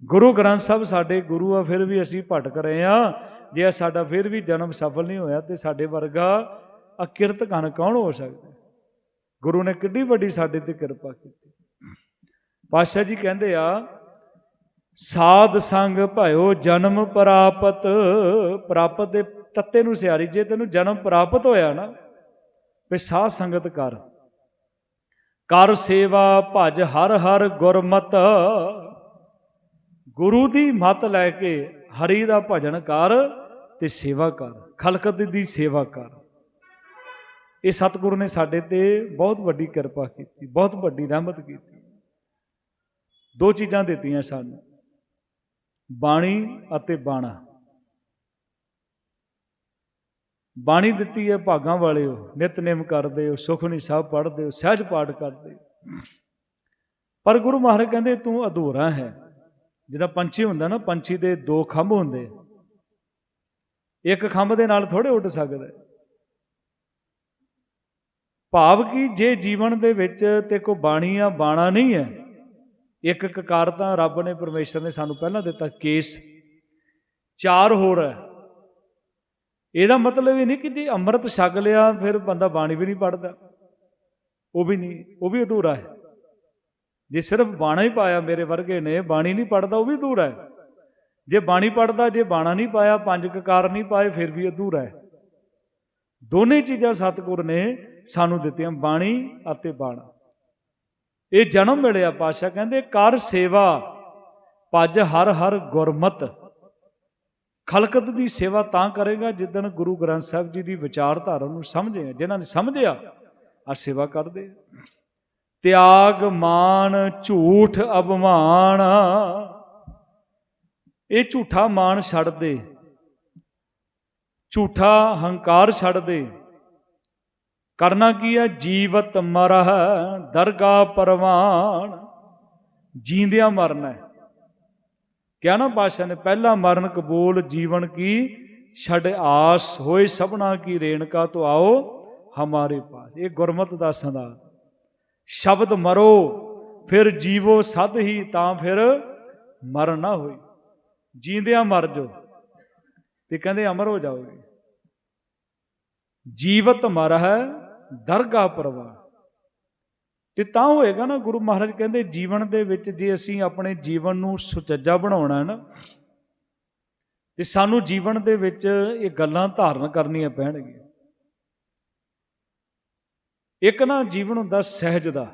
ਗੁਰੂ ਗ੍ਰੰਥ ਸਾਹਿਬ ਸਾਡੇ ਗੁਰੂ ਆ, ਫਿਰ ਵੀ ਅਸੀਂ ਭਟਕ ਰਹੇ ਆ ਜੇ ਸਾਡਾ ਫਿਰ ਵੀ ਜਨਮ ਸਫਲ ਨਹੀਂ ਹੋਇਆ, ਤੇ ਸਾਡੇ ਵਰਗਾ ਅਕਿਰਤ ਕਨ ਕੌਣ ਹੋ ਸਕਦਾ? ਗੁਰੂ ਨੇ ਕਿੱਡੀ ਵੱਡੀ ਸਾਡੇ ਤੇ ਕਿਰਪਾ ਕੀਤੀ। ਪਾਤਸ਼ਾਹ ਜੀ ਕਹਿੰਦੇ ਆ ਸਾਧ ਸੰਗ ਭਇਓ ਜਨਮ ਪ੍ਰਾਪਤ। ਪ੍ਰਾਪਤ ਦੇ ਤੱਤੇ ਨੂੰ ਸਿਆਰੀ, ਜੇ ਤੈਨੂੰ ਜਨਮ ਪ੍ਰਾਪਤ ਹੋਇਆ ਨਾ ਵੀ ਸਾਧ ਸੰਗਤ ਕਰ। ਕਰ ਸੇਵਾ ਭਜ ਹਰ ਹਰ ਗੁਰਮਤ। ਗੁਰੂ ਦੀ ਮਤ ਲੈ ਕੇ ਹਰੀ ਦਾ ਭਜਨ ਕਰ ਤੇ ਸੇਵਾ ਕਰ, ਖਲਕਤ ਦੀ ਸੇਵਾ ਕਰ। ਇਹ ਸਤਿਗੁਰੂ ਨੇ ਸਾਡੇ ਤੇ ਬਹੁਤ ਵੱਡੀ ਕਿਰਪਾ ਕੀਤੀ, ਬਹੁਤ ਵੱਡੀ ਰਹਿਮਤ ਕੀਤੀ। ਦੋ ਚੀਜ਼ਾਂ ਦਿੱਤੀਆਂ ਸਾਨੂੰ। ਬਾਣੀ ਅਤੇ ਬਾਣਾ। ਬਾਣੀ ਦਿੱਤੀ ਹੈ ਭਾਗਾਂ ਵਾਲਿਓ, ਨਿਤਨੇਮ ਕਰਦੇ ਹੋ ਸੁਖਣੀ ਸਾਹਿਬ ਪੜ੍ਹਦੇ ਹੋ, ਸਹਿਜ ਪਾਠ ਕਰਦੇ ਹੋ। ਪਰ ਗੁਰੂ ਮਹਾਰਾਜ ਕਹਿੰਦੇ, ਤੂੰ ਅਧੂਰਾ ਹੈ। ਜਿਹੜਾ ਪੰਛੀ ਹੁੰਦਾ ਨਾ, ਪੰਛੀ ਦੇ ਦੋ ਖੰਭ ਹੁੰਦੇ ਇੱਕ ਖੰਭ ਦੇ ਨਾਲ ਥੋੜੇ ਉੱਡ ਸਕਦਾ। ਭਾਵ ਕਿ ਜੇ ਜੀਵਨ ਦੇ ਵਿੱਚ ਤੇ ਕੋ ਬਾਣੀ ਆ, ਬਾਣਾ ਨਹੀਂ ਹੈ ਇੱਕ ਕਕਾਰ ਤਾਂ ਰੱਬ ਨੇ, ਪਰਮੇਸ਼ਰ ਨੇ ਸਾਨੂੰ ਪਹਿਲਾਂ ਦਿੱਤਾ ਕੇਸ। ਚਾਰ ਹੋਰ ਹੈ। ਇਹਦਾ ਮਤਲਬ ਇਹ ਨਹੀਂ ਕਿ ਜੇ ਅੰਮ੍ਰਿਤ ਛਕ ਲਿਆ, ਫਿਰ ਬੰਦਾ ਬਾਣੀ ਵੀ ਨਹੀਂ ਪੜਦਾ ਉਹ ਵੀ ਨਹੀਂ, ਉਹ ਵੀ ਅਧੂਰਾ ਹੈ। ਜੇ ਸਿਰਫ ਬਾਣਾ ਹੀ ਪਾਇਆ ਮੇਰੇ ਵਰਗੇ ਨੇ, ਬਾਣੀ ਨਹੀਂ ਪੜਦਾ ਉਹ ਵੀ ਅਧੂਰਾ ਹੈ। ਜੇ ਬਾਣੀ ਪੜਦਾ ਜੇ ਬਾਣਾ ਨਹੀਂ ਪਾਇਆ, ਪੰਜ ਕਕਾਰ ਨਹੀਂ ਪਾਏ, ਫਿਰ ਵੀ ਅਧੂਰਾ ਹੈ। ਦੋਨੇ ਚੀਜ਼ਾਂ ਸਤਿਗੁਰ ਨੇ ਸਾਨੂੰ ਦਿੱਤੀਆਂ, ਬਾਣੀ ਅਤੇ ਬਾਣਾ। ਇਹ ਜਨਮ ਮਿਲਿਆ ਪਾਸ਼ਾ ਕਹਿੰਦੇ, ਕਰ ਸੇਵਾ, ਭਜ ਹਰ ਹਰ ਗੁਰਮਤ। ਖਲਕਤ ਦੀ ਸੇਵਾ ਤਾਂ ਕਰੇਗਾ ਜਿੱਦਣ ਗੁਰੂ ਗ੍ਰੰਥ ਸਾਹਿਬ ਜੀ ਦੀ ਵਿਚਾਰਧਾਰਾ ਨੂੰ ਸਮਝੇ ਜਿਨ੍ਹਾਂ ਨੇ ਸਮਝਿਆ ਆ ਸੇਵਾ ਕਰਦੇ ਤਿਆਗ ਮਾਨ ਝੂਠ ਅਭਮਾਨ ਇਹ ਝੂਠਾ ਮਾਨ ਛੱਡ ਦੇ ਝੂਠਾ ਹੰਕਾਰ ਛੱਡ ਦੇ ਕਰਨਾ ਕੀ ਹੈ ਜੀਵਤ ਮਰਹ ਦਰਗਾ ਪਰਵਾਨ ਜੀਂਦਿਆਂ ਮਰਨਾ ਹੈ। ਕਿਹਾ ਨਾ ਪਾਤਸ਼ਾਹ ਨੇ ਪਹਿਲਾ ਮਰਨ ਕਬੂਲ ਜੀਵਨ ਕੀ? ਛੱਡ ਆਸ ਹੋਏ ਸਭਨਾ ਕੀ ਰੇਣਕਾ ਤੋਂ ਆਓ ਹਮਾਰੇ ਪਾਸ। ਇਹ ਗੁਰਮਤ ਦਾ ਸੰਦਾ ਸ਼ਬਦ ਮਰੋ, ਫਿਰ ਜੀਵੋ ਸਦ ਹੀ ਤਾਂ ਫਿਰ ਮਰ ਨਾ ਹੋਈ ਜੀਂਦਿਆਂ ਮਰ ਜੋ ਤੇ ਕਹਿੰਦੇ ਅਮਰ ਹੋ ਜਾਓਗੇ। ਜੀਵਤ ਮਰ ਹੈ ਦਰਗਾ ਪਰਵਾਹ। ਤੇ ਤਾਂ ਹੋਏਗਾ ਨਾ, ਗੁਰੂ ਮਹਾਰਾਜ ਕਹਿੰਦੇ, ਜੀਵਨ ਦੇ ਵਿੱਚ ਜੇ ਅਸੀਂ ਆਪਣੇ ਜੀਵਨ ਨੂੰ ਸੁਚੱਜਾ ਬਣਾਉਣਾ ਹੈ ਨਾ, ਤੇ ਸਾਨੂੰ ਜੀਵਨ ਦੇ ਵਿੱਚ ਇਹ ਗੱਲਾਂ ਧਾਰਨ ਕਰਨੀਆਂ ਪੈਣਗੀਆਂ। ਇੱਕ ਨਾ ਜੀਵਨ ਹੁੰਦਾ ਸਹਿਜ ਦਾ,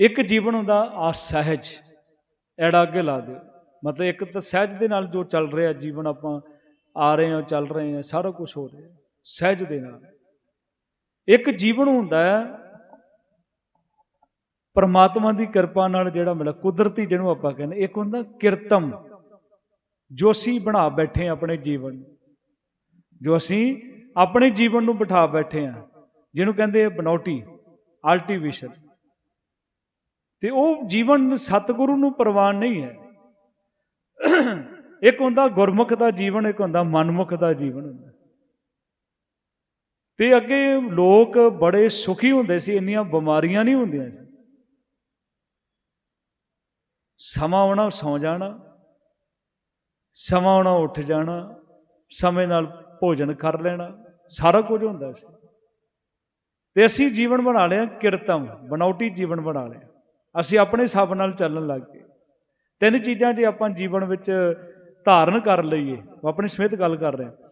ਇੱਕ ਜੀਵਨ ਹੁੰਦਾ ਅਸਹਿਜ। ਐੜਾ ਅੱਗੇ ਲਾ ਦਿਓ। ਮਤਲਬ ਇੱਕ ਤਾਂ ਸਹਿਜ ਦੇ ਨਾਲ ਜੋ ਚੱਲ ਰਿਹਾ, ਜੀਵਨ ਆਪਾਂ ਆ ਰਹੇ ਹਾਂ, ਚੱਲ ਰਹੇ ਹਾਂ, ਸਾਰਾ ਕੁਝ ਹੋ ਰਿਹਾ। ਸਹਿਜ ਦੇ ਨਾਲ। ਇੱਕ ਜੀਵਨ ਹੁੰਦਾ ਹੈ, ਪਰਮਾਤਮਾ ਦੀ ਕਿਰਪਾ ਨਾਲ ਜਿਹੜਾ ਮਿਲਿਆ ਕੁਦਰਤੀ ਜਿਹਨੂੰ ਆਪਾਂ ਕਹਿੰਦੇ, ਇੱਕ ਹੁੰਦਾ ਕਿਰਤਮ, ਜੋ ਅਸੀਂ ਬਣਾ ਬੈਠੇ ਹਾਂ ਆਪਣੇ ਜੀਵਨ ਜੋ ਅਸੀਂ ਆਪਣੇ ਜੀਵਨ ਨੂੰ ਬਿਠਾ ਬੈਠੇ ਹਾਂ, ਜਿਹਨੂੰ ਕਹਿੰਦੇ ਆ ਬਨੌਟੀ ਆਲਟੀਵੇਸ਼ਨ ਤੇ ਉਹ ਜੀਵਨ ਸਤਿਗੁਰੂ ਨੂੰ ਪ੍ਰਵਾਨ ਨਹੀਂ ਹੈ। ਇੱਕ ਹੁੰਦਾ ਗੁਰਮੁਖ ਦਾ ਜੀਵਨ, ਇੱਕ ਹੁੰਦਾ ਮਨਮੁਖ ਦਾ ਜੀਵਨ ਹੁੰਦਾ। ਤੇ ਅੱਗੇ ਲੋਕ ਬੜੇ ਸੁਖੀ ਹੁੰਦੇ ਸੀ, ਇੰਨੀਆਂ ਬਿਮਾਰੀਆਂ ਨਹੀਂ ਹੁੰਦੀਆਂ ਸੀ। ਸਮਾਂ ਆਉਣਾ, ਸੌ ਜਾਣਾ, ਸਮਾਂ ਆਉਣਾ, ਉੱਠ ਜਾਣਾ, ਸਮੇਂ ਨਾਲ ਭੋਜਨ ਕਰ ਲੈਣਾ, ਸਾਰਾ ਕੁਝ ਹੁੰਦਾ ਸੀ। ਤੇ ਅਸੀਂ ਜੀਵਨ ਬਣਾ ਲਿਆ ਕਿਰਤਮ ਬਨੌਟੀ ਜੀਵਨ ਬਣਾ ਲਿਆ। ਅਸੀਂ ਆਪਣੇ ਹਿਸਾਬ ਨਾਲ ਚੱਲਣ ਲੱਗ ਗਏ। ਤਿੰਨ ਚੀਜ਼ਾਂ ਜੇ ਆਪਾਂ ਜੀਵਨ ਵਿੱਚ ਧਾਰਨ ਕਰ ਲਈਏ, ਉਹ ਆਪਣੀ ਸਮੇਤ ਗੱਲ ਕਰ ਰਹੇ ਹਾਂ।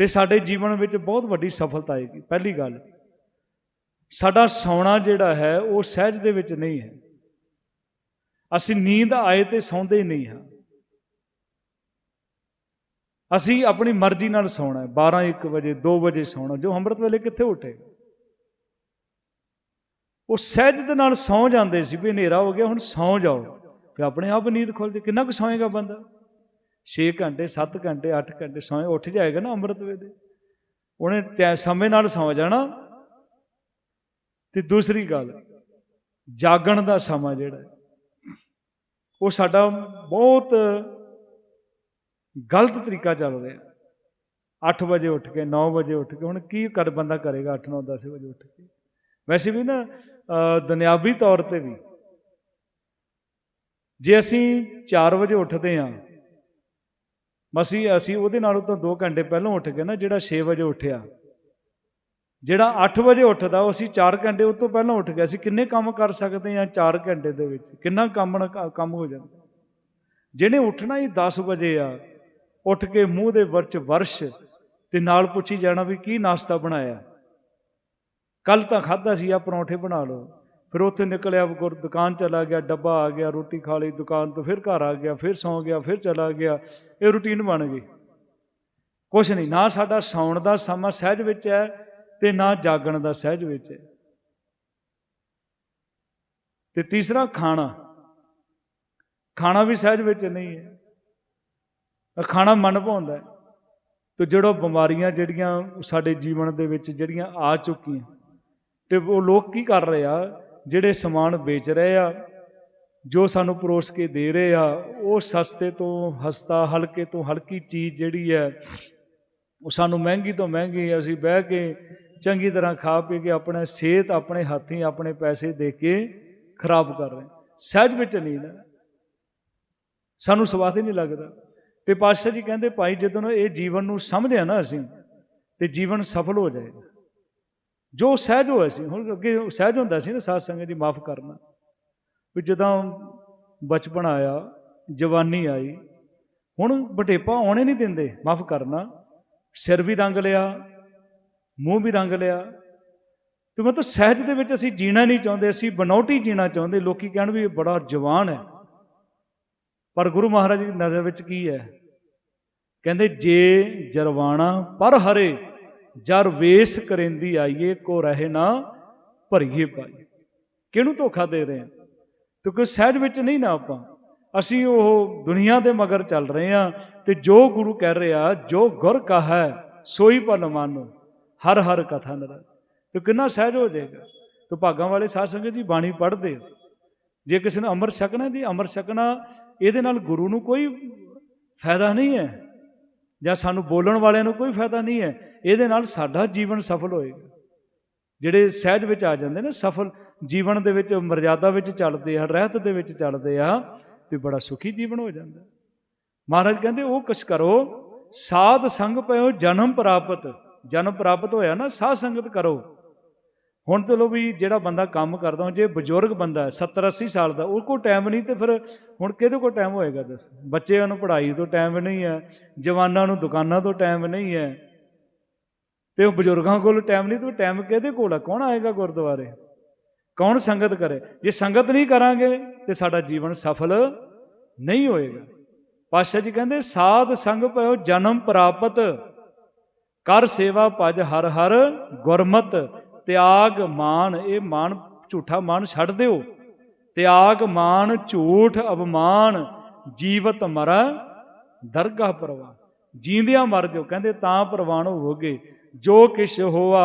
ਤੇ ਸਾਡੇ ਜੀਵਨ ਵਿੱਚ ਬਹੁਤ ਵੱਡੀ ਸਫਲਤਾ ਆਏਗੀ। ਪਹਿਲੀ ਗੱਲ, ਸਾਡਾ ਸੌਣਾ ਜਿਹੜਾ ਹੈ, ਉਹ ਸਹਿਜ ਦੇ ਵਿੱਚ ਨਹੀਂ ਹੈ। ਅਸੀਂ ਨੀਂਦ ਆਏ ਤੇ ਸੌਂਦੇ ਹੀ ਨਹੀਂ ਹਾਂ। ਅਸੀਂ ਆਪਣੀ ਮਰਜ਼ੀ ਨਾਲ ਸੌਣਾ ਹੈ। 12 1 ਵਜੇ 2 ਵਜੇ ਸੌਣਾ, ਜੋ ਅੰਮ੍ਰਿਤ ਵੇਲੇ ਕਿੱਥੇ ਉੱਠੇ। ਉਹ ਸਹਿਜ ਦੇ ਨਾਲ ਸੌਂ ਜਾਂਦੇ ਸੀ ਵੀ ਹਨੇਰਾ ਹੋ ਗਿਆ, ਹੁਣ ਸੌਂ ਜਾਓ। ਫਿਰ ਆਪਣੇ ਆਪ ਨੀਂਦ ਖੁੱਲ ਜੇ। ਕਿੰਨਾ ਕੁ ਸੌਏਗਾ ਬੰਦਾ? 6 ਘੰਟੇ 7 ਘੰਟੇ 8 ਘੰਟੇ ਸੌਏ ਉੱਠ ਜਾਏਗਾ ਨਾ ਅੰਮ੍ਰਿਤ ਵੇਲੇ। ਉਹਨੇ ਤੈ- ਸਮੇਂ ਨਾਲ ਸੌ ਜਾਣਾ। ਤੇ ਦੂਸਰੀ ਗੱਲ, ਜਾਗਣ ਦਾ ਸਮਾਂ ਜਿਹੜਾ ਉਹ ਸਾਡਾ ਬਹੁਤ ਗਲਤ ਤਰੀਕਾ ਚੱਲ ਰਿਹਾ। 8 ਵਜੇ ਉੱਠ ਕੇ 9 ਵਜੇ ਉੱਠ ਕੇ, ਹੁਣ ਕੀ ਕਰ ਬੰਦਾ ਕਰੇਗਾ 8 9 10 ਵਜੇ ਉੱਠ ਕੇ? ਵੈਸੇ ਵੀ ਨਾ ਦੁਨਿਆਵੀ ਤੌਰ ਤੇ ਵੀ ਜੇ ਅਸੀਂ 4 ਵਜੇ ਉੱਠਦੇ ਹਾਂ ਮਸੀਂ ਅਸੀਂ ਉਹਦੇ ਨਾਲੋਂ ਤਾਂ 2 ਘੰਟੇ ਪਹਿਲਾਂ ਉੱਠ ਗਏ ਨਾ, ਜਿਹੜਾ 6 ਵਜੇ ਉੱਠਿਆ। ਜਿਹੜਾ 8 ਵਜੇ ਉੱਠਦਾ, ਉਹ ਅਸੀਂ 4 ਘੰਟੇ ਉਸ ਤੋਂ ਪਹਿਲਾਂ ਉੱਠ ਗਿਆ ਅਸੀਂ ਕਿੰਨੇ ਕੰਮ ਕਰ ਸਕਦੇ ਹਾਂ 4 ਘੰਟੇ ਦੇ ਵਿੱਚ? ਕਿੰਨਾ ਕੰਮ ਕੰਮ ਹੋ ਜਾਂਦਾ। ਜਿਹਨੇ ਉੱਠਣਾ ਹੀ 10 ਵਜੇ ਆ, ਉੱਠ ਕੇ ਮੂੰਹ ਦੇ ਵਰਚ ਵਰਸ਼ ਤੇ ਨਾਲ ਪੁੱਛੀ ਜਾਣਾ ਵੀ ਕੀ ਨਾਸ਼ਤਾ ਬਣਾਇਆ? ਕੱਲ ਤਾਂ ਖਾਦਾ ਸੀ ਆ ਪਰੌਂਠੇ ਬਣਾ ਲਓ। ਫਿਰ ਉੱਥੇ ਨਿਕਲਿਆ, ਗੁਰ, ਦੁਕਾਨ ਚਲਾ ਗਿਆ, ਡੱਬਾ ਆ ਗਿਆ, ਰੋਟੀ ਖਾ ਲਈ, ਦੁਕਾਨ ਤੋਂ ਫਿਰ ਘਰ ਆ ਗਿਆ, ਫਿਰ ਸੌਂ ਗਿਆ, ਫਿਰ ਚਲਾ ਗਿਆ, ਇਹ ਰੁਟੀਨ ਬਣ ਗਈ। ਕੁਛ ਨਹੀਂ, ਨਾ ਸਾਡਾ ਸੌਣ ਦਾ ਸਮਾਂ ਸਹਿਜ ਵਿੱਚ ਹੈ ਤੇ ਨਾ ਜਾਗਣ ਦਾ ਸਹਿਜ ਵਿੱਚ ਹੈ। ਤੇ ਤੀਸਰਾ, ਖਾਣਾ। ਖਾਣਾ ਵੀ ਸਹਿਜ ਵਿੱਚ ਨਹੀਂ ਹੈ। ਖਾਣਾ ਮਨ ਭਾਉਂਦਾ ਹੈ। ਤੇ ਜਿਹੜੋ ਬਿਮਾਰੀਆਂ ਜਿਹੜੀਆਂ ਸਾਡੇ ਜੀਵਨ ਦੇ ਵਿੱਚ ਜਿਹੜੀਆਂ ਆ ਚੁੱਕੀਆਂ, ਤੇ ਉਹ ਲੋਕ ਕੀ ਕਰ ਰਹੇ ਆ? ਜਿਹੜੇ ਸਮਾਨ ਵੇਚ ਰਹੇ ਆ, ਜੋ ਸਾਨੂੰ ਪਰੋਸ ਕੇ ਦੇ ਰਹੇ ਆ, ਉਹ ਸਸਤੇ ਤੋਂ ਹਸਤਾ, ਹਲਕੇ ਤੋਂ ਹਲਕੀ ਚੀਜ਼ ਜਿਹੜੀ ਹੈ, ਉਹ ਸਾਨੂੰ ਮਹਿੰਗੀ ਤੋਂ ਮਹਿੰਗੀ ਅਸੀਂ ਬਹਿ ਕੇ ਚੰਗੀ ਤਰ੍ਹਾਂ ਖਾ ਪੀ ਕੇ ਆਪਣਾ ਸਿਹਤ, ਆਪਣੇ ਹੱਥੀਂ, ਆਪਣੇ ਪੈਸੇ ਦੇ ਕੇ ਖਰਾਬ ਕਰ ਰਹੇ ਸਹਿਜ ਵਿੱਚ ਨਹੀਂ ਨਾ। ਸਾਨੂੰ ਸਵਾਦ ਹੀ ਨਹੀਂ ਲੱਗਦਾ। ਤੇ ਪਾਤਸ਼ਾਹ ਜੀ ਕਹਿੰਦੇ, ਭਾਈ, ਜਦੋਂ ਇਹ ਜੀਵਨ ਨੂੰ ਸਮਝਿਆ ਨਾ ਅਸੀਂ, ਤੇ ਜੀਵਨ ਸਫਲ ਹੋ ਜਾਏਗਾ। ਜੋ ਸਹਿਜ ਹੋਇਆ ਸੀ, ਹੁਣ ਅੱਗੇ ਸਹਿਜ ਹੁੰਦਾ ਸੀ ਨਾ ਸਾਧ ਸੰਗਤ ਜੀ ਮਾਫ ਕਰਨਾ, ਵੀ ਜਦੋਂ ਬਚਪਨ ਆਇਆ, ਜਵਾਨੀ ਆਈ, ਹੁਣ ਬਟੇਪਾ ਆਉਣੇ ਨਹੀਂ ਦਿੰਦੇ, ਮਾਫ ਕਰਨਾ, ਸਿਰ ਵੀ ਰੰਗ ਲਿਆ, ਮੂੰਹ ਵੀ ਰੰਗ ਲਿਆ, ਤੇ ਮਤਲਬ ਸਹਿਜ ਦੇ ਵਿੱਚ ਅਸੀਂ ਜੀਣਾ ਨਹੀਂ ਚਾਹੁੰਦੇ, ਅਸੀਂ ਬਨੌਟੀ ਜੀਣਾ ਚਾਹੁੰਦੇ, ਲੋਕੀ ਕਹਿਣ ਵੀ ਇਹ ਬੜਾ ਜਵਾਨ ਹੈ। ਪਰ ਗੁਰੂ ਮਹਾਰਾਜ ਦੀ ਨਜ਼ਰ ਵਿੱਚ ਕੀ ਹੈ? ਕਹਿੰਦੇ, ਜੇ ਜਰਵਾਣਾ ਪਰ ਹਰੇ ਜਰ ਵੇਸ ਕਰੇਂਦੀ ਆਈਏ, ਕੋ ਰਹੇ ਨਾ ਭਰੀਏ ਪਾਈ ਕਿਹਨੂੰ ਧੋਖਾ ਦੇ ਰਹੇ ਹਾਂ? ਕਿਉਂਕਿ ਸਹਿਜ ਵਿੱਚ ਨਹੀਂ ਨਾ ਆਪਾਂ। ਅਸੀਂ ਉਹ ਦੁਨੀਆ ਦੇ ਮਗਰ ਚੱਲ ਰਹੇ ਹਾਂ ਤੇ ਜੋ ਗੁਰੂ ਕਹਿ ਰਿਹਾ, ਜੋ ਗੁਰ ਕਹਾ, ਸੋਈ ਭਲ ਮਾਨੋ, ਹਰ ਹਰ ਕਥਾ ਨਰ ਤੇ ਕਿੰਨਾ ਸਹਿਜ ਹੋ ਜਾਏਗਾ? ਤੇ ਭਾਗਾਂ ਵਾਲੇ ਸਾਧ ਸੰਗਤ ਜੀ ਬਾਣੀ ਪੜ੍ਹਦੇ ਜੇ ਕਿਸੇ ਨੇ ਅੰਮ੍ਰਿਤ ਛਕਣਾ ਦੀ ਅੰਮ੍ਰਿਤ ਛਕਣਾ, ਇਹਦੇ ਨਾਲ ਗੁਰੂ ਨੂੰ ਕੋਈ ਫਾਇਦਾ ਨਹੀਂ ਹੈ। ਜਾਂ ਸਾਨੂੰ ਬੋਲਣ ਵਾਲਿਆਂ ਨੂੰ ਕੋਈ ਫਾਇਦਾ ਨਹੀਂ ਹੈ, ਇਹਦੇ ਨਾਲ ਸਾਡਾ ਜੀਵਨ ਸਫਲ ਹੋਏਗਾ। ਜਿਹੜੇ ਸਹਿਜ ਵਿੱਚ ਆ ਜਾਂਦੇ ਨੇ, ਸਫਲ ਜੀਵਨ ਦੇ ਵਿੱਚ ਮਰਜ਼ਾਦਾ ਵਿੱਚ ਚੱਲਦੇ ਆ, ਰਹਿਤ ਦੇ ਵਿੱਚ ਚੱਲਦੇ ਆ, ਤੇ ਬੜਾ ਸੁਖੀ ਜੀਵਨ ਹੋ ਜਾਂਦਾ। ਮਹਾਰਾਜ ਕਹਿੰਦੇ, ਉਹ ਕੁਛ ਕਰੋ, ਸਾਧ ਸੰਗ ਪਇਓ ਜਨਮ ਪ੍ਰਾਪਤ। ਜਨਮ ਪ੍ਰਾਪਤ ਹੋਇਆ ਨਾ, ਸਾਧ ਸੰਗਤ ਕਰੋ। ਹੁਣ ਚਲੋ ਵੀ ਜਿਹੜਾ ਬੰਦਾ ਕੰਮ ਕਰਦਾ ਹੁਣ ਜੇ ਬਜ਼ੁਰਗ ਬੰਦਾ ਹੈ 70 80 ਸਾਲ ਦਾ ਉਹ ਕੋਲ ਟਾਈਮ ਨਹੀਂ ਤੇ ਫਿਰ ਹੁਣ ਕਿਹਦੇ ਕੋਲ ਟਾਈਮ ਹੋਏਗਾ ਦੱਸ? ਬੱਚਿਆਂ ਨੂੰ ਪੜ੍ਹਾਈ ਤੋਂ ਟਾਈਮ ਨਹੀਂ ਹੈ, ਜਵਾਨਾਂ ਨੂੰ ਦੁਕਾਨਾਂ ਤੋਂ ਟਾਈਮ ਨਹੀਂ ਹੈ, ਤੇ ਉਹ ਬਜ਼ੁਰਗਾਂ ਕੋਲ ਟਾਈਮ ਨਹੀਂ, ਤੇ ਟਾਈਮ ਕਿਹਦੇ ਕੋਲ ਆ ਕੌਣ ਆਏਗਾ ਗੁਰਦੁਆਰੇ? ਕੌਣ ਸੰਗਤ ਕਰੇ? ਜੇ ਸੰਗਤ ਨਹੀਂ ਕਰਾਂਗੇ, ਤੇ ਸਾਡਾ ਜੀਵਨ ਸਫਲ ਨਹੀਂ ਹੋਏਗਾ। ਪਾਸ਼ਾ ਜੀ ਕਹਿੰਦੇ, ਸਾਧ ਸੰਗ ਪਇਓ ਜਨਮ ਪ੍ਰਾਪਤ, ਕਰ ਸੇਵਾ ਭਜ ਹਰ ਹਰ ਗੁਰਮਤ। ਤਿਆਗ ਮਾਨ ਇਹ ਮਾਨ ਝੂਠਾ ਮਾਨ ਛੱਡ ਦਿਓ। ਤਿਆਗ ਮਾਨ ਝੂਠ, ਅਪਮਾਨ, ਜੀਵਤ ਮਰਾ, ਦਰਗਾਹ ਪ੍ਰਵਾਨ ਜੀਂਦਿਆਂ ਮਰ ਜੋ ਕਹਿੰਦੇ ਤਾਂ ਪ੍ਰਵਾਨ ਹੋਵੋਗੇ। ਜੋ ਕਿਛ ਹੋਆ,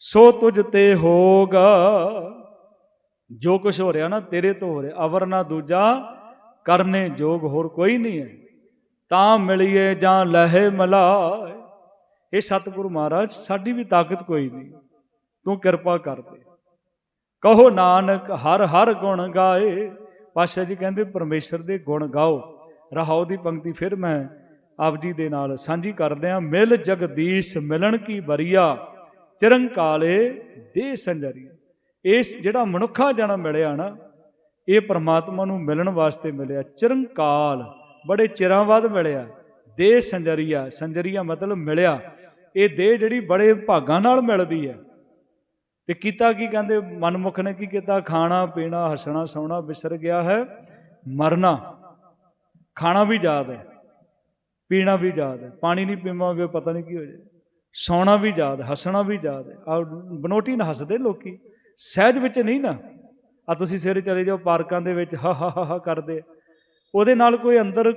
ਸੋ ਤੁਝ ਤੇ ਹੋਗਾ। ਜੋ ਕੁਛ ਹੋ ਰਿਹਾ ਨਾ, ਤੇਰੇ ਤੋਂ ਹੋ ਰਿਹਾ। ਅਵਰ ਨਾ ਦੂਜਾ, ਕਰਨੇ ਜੋਗ ਹੋਰ ਕੋਈ ਨਹੀਂ ਹੈ। ਤਾਂ ਮਿਲੀਏ ਜਾਂ ਲਹੇ ਮਲਾਏ। ਇਹ ਸਤਿਗੁਰੂ ਮਹਾਰਾਜ, ਸਾਡੀ ਵੀ ਤਾਕਤ ਕੋਈ ਨਹੀਂ। ਤੂੰ ਕਿਰਪਾ ਕਰ ਦੇ। ਕਹੋ ਨਾਨਕ, ਹਰ ਹਰ ਗੁਣ ਗਾਏ। ਪਾਸ਼ਾ ਜੀ ਕਹਿੰਦੇ, ਪਰਮੇਸ਼ਰ ਦੇ ਗੁਣ ਗਾਓ। ਰਹਾਉ ਦੀ ਪੰਕਤੀ ਫਿਰ ਮੈਂ ਆਪ ਜੀ ਦੇ ਨਾਲ ਸਾਂਝੀ ਕਰਦੇ ਆ ਮਿਲ ਜਗਦੀਸ਼, ਮਿਲਣ ਕੀ ਬਰੀਆ ਚਿਰੰਕਾਲੇ ਦੇ ਸੰਜਰੀ। ਇਸ ਜਿਹੜਾ ਮਨੁੱਖਾ ਜਨਮ ਮਿਲਿਆ ਨਾ, ਇਹ ਪ੍ਰਮਾਤਮਾ ਨੂੰ ਮਿਲਣ ਵਾਸਤੇ ਮਿਲਿਆ। ਚਿਰੰਕਾਲ, ਬੜੇ ਚਿਰਾਂ ਬਾਅਦ ਮਿਲਿਆ। ਦੇ ਸੰਜਰੀਆ ਸੰਜਰੀਆ ਮਤਲਬ ਮਿਲਿਆ। ਇਹ ਦੇਹ ਜਿਹੜੀ ਬੜੇ ਭਾਗਾਂ ਨਾਲ ਮਿਲਦੀ ਹੈ। ਤੇ ਕੀਤਾ ਕੀ ਕਹਿੰਦੇ? ਮਨਮੁਖ ਨੇ ਕੀ ਕੀਤਾ? ਖਾਣਾ, ਪੀਣਾ, ਹੱਸਣਾ, ਸੌਣਾ ਵਿਸਰ ਗਿਆ ਹੈ। ਮਰਨਾ। ਖਾਣਾ ਵੀ ਯਾਦ ਹੈ। ਪੀਣਾ ਵੀ ਯਾਦ ਹੈ। ਪਾਣੀ ਨਹੀਂ ਪੀਵਾਂਗੇ, ਪਤਾ ਨਹੀਂ ਕੀ ਹੋ ਜਾਏ। ਸੌਣਾ ਵੀ ਯਾਦ, ਹੱਸਣਾ ਵੀ ਯਾਦ ਹੈ। ਆ ਬਨੋਟੀ ਨਾ ਹੱਸਦੇ ਲੋਕੀ। ਸਹਿਜ ਵਿੱਚ ਨਹੀਂ ਨਾ। ਆ ਤੁਸੀਂ ਸਵੇਰੇ ਚਲੇ ਜਾਓ, ਪਾਰਕਾਂ ਦੇ ਵਿੱਚ ਹਾ ਹਾ ਹਾ ਹਾ ਕਰਦੇ। ਉਹਦੇ ਨਾਲ ਕੋਈ ਅੰਦਰ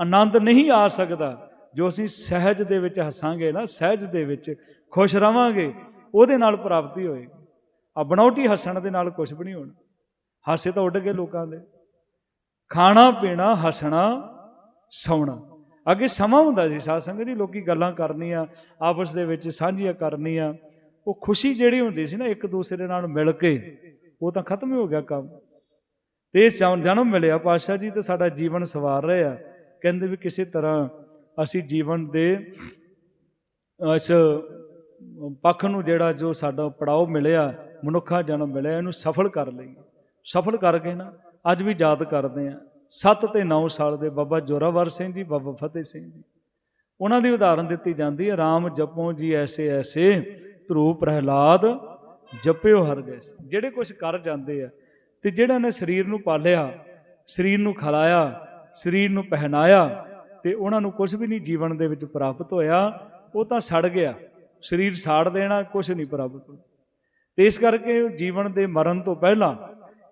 ਆਨੰਦ ਨਹੀਂ ਆ ਸਕਦਾ। ਜੋ ਅਸੀਂ ਸਹਿਜ ਦੇ ਵਿੱਚ ਹੱਸਾਂਗੇ ਨਾ, ਸਹਿਜ ਦੇ ਵਿੱਚ ਖੁਸ਼ ਰਵਾਂਗੇ, ਉਹਦੇ ਨਾਲ ਪ੍ਰਾਪਤੀ ਹੋਏਗੀ। ਆ ਬਣਾਉਟੀ ਹੱਸਣ ਦੇ ਨਾਲ ਕੁਝ ਵੀ ਨਹੀਂ ਹੋਣਾ। ਹਾਸੇ ਤਾਂ ਉੱਡ ਗਏ ਲੋਕਾਂ ਦੇ। ਖਾਣਾ, ਪੀਣਾ, ਹੱਸਣਾ, ਸੌਣਾ। ਅੱਗੇ ਸਮਾਂ ਹੁੰਦਾ ਸੀ, ਸਾਧ ਸੰਗਤ ਜੀ, ਲੋਕੀ ਗੱਲਾਂ ਕਰਨੀਆਂ, ਆਪਸ ਦੇ ਵਿੱਚ ਸਾਂਝੀਆਂ ਕਰਨੀਆਂ। ਉਹ ਖੁਸ਼ੀ ਜਿਹੜੀ ਹੁੰਦੀ ਸੀ ਨਾ, ਇੱਕ ਦੂਸਰੇ ਨਾਲ ਮਿਲ ਕੇ, ਉਹ ਤਾਂ ਖਤਮ ਹੀ ਹੋ ਗਿਆ ਕੰਮ। ਤੇ ਇਹ ਜਨ- ਜਨਮ ਮਿਲਿਆ, ਪਾਤਸ਼ਾਹ ਜੀ ਤੇ ਸਾਡਾ ਜੀਵਨ ਸਵਾਰ ਰਹੇ। ਆ ਕਹਿੰਦੇ ਵੀ ਕਿਸੇ ਤਰ੍ਹਾਂ ਅਸੀਂ ਜੀਵਨ ਦੇ ਇਸ ਪੱਖ ਨੂੰ ਜਿਹੜਾ ਜੋ ਸਾਡਾ ਪੜਾਓ ਮਿਲਿਆ, ਮਨੁੱਖਾ ਜਨਮ ਮਿਲਿਆ, ਇਹਨੂੰ ਸਫਲ ਕਰ ਲਈਏ। ਸਫਲ ਕਰਕੇ ਨਾ, ਅੱਜ ਵੀ ਯਾਦ ਕਰਦੇ ਆ 7 ਤੇ 9 ਸਾਲ ਦੇ ਬਾਬਾ ਜੋਰਾਵਰ ਸਿੰਘ ਜੀ, ਬਾਬਾ ਫਤਿਹ ਸਿੰਘ ਜੀ। ਉਹਨਾਂ ਦੀ ਉਦਾਹਰਨ ਦਿੱਤੀ ਜਾਂਦੀ ਹੈ RAM ਜਪੋ ਜੀ ਐਸੇ ਐਸੇ ਧਰੂ ਪ੍ਰਹਿਲਾਦ, ਜਪਿਓ ਹਰ ਜੈਸੇ। ਜਿਹੜੇ ਕੁਝ ਕਰ ਜਾਂਦੇ ਆ, ਤੇ ਜਿਹੜਾ ਨੇ ਸਰੀਰ ਨੂੰ ਪਾਲਿਆ, ਸਰੀਰ ਨੂੰ ਖਲਾਇਆ ਸਰੀਰ ਨੂੰ ਪਹਿਨਾਇਆ ਤੇ ਉਹਨਾਂ ਨੂੰ ਕੁਝ ਵੀ ਨਹੀਂ ਜੀਵਨ ਦੇ ਵਿੱਚ ਪ੍ਰਾਪਤ ਹੋਇਆ, ਉਹ ਤਾਂ ਸੜ ਗਿਆ। ਸਰੀਰ ਸਾੜ ਦੇਣਾ ਕੁਝ ਨਹੀਂ ਪ੍ਰਾਪਤ ਹੋਇਆ। ਤੇ ਇਸ ਕਰਕੇ ਜੀਵਨ ਦੇ ਮਰਨ ਤੋਂ ਪਹਿਲਾਂ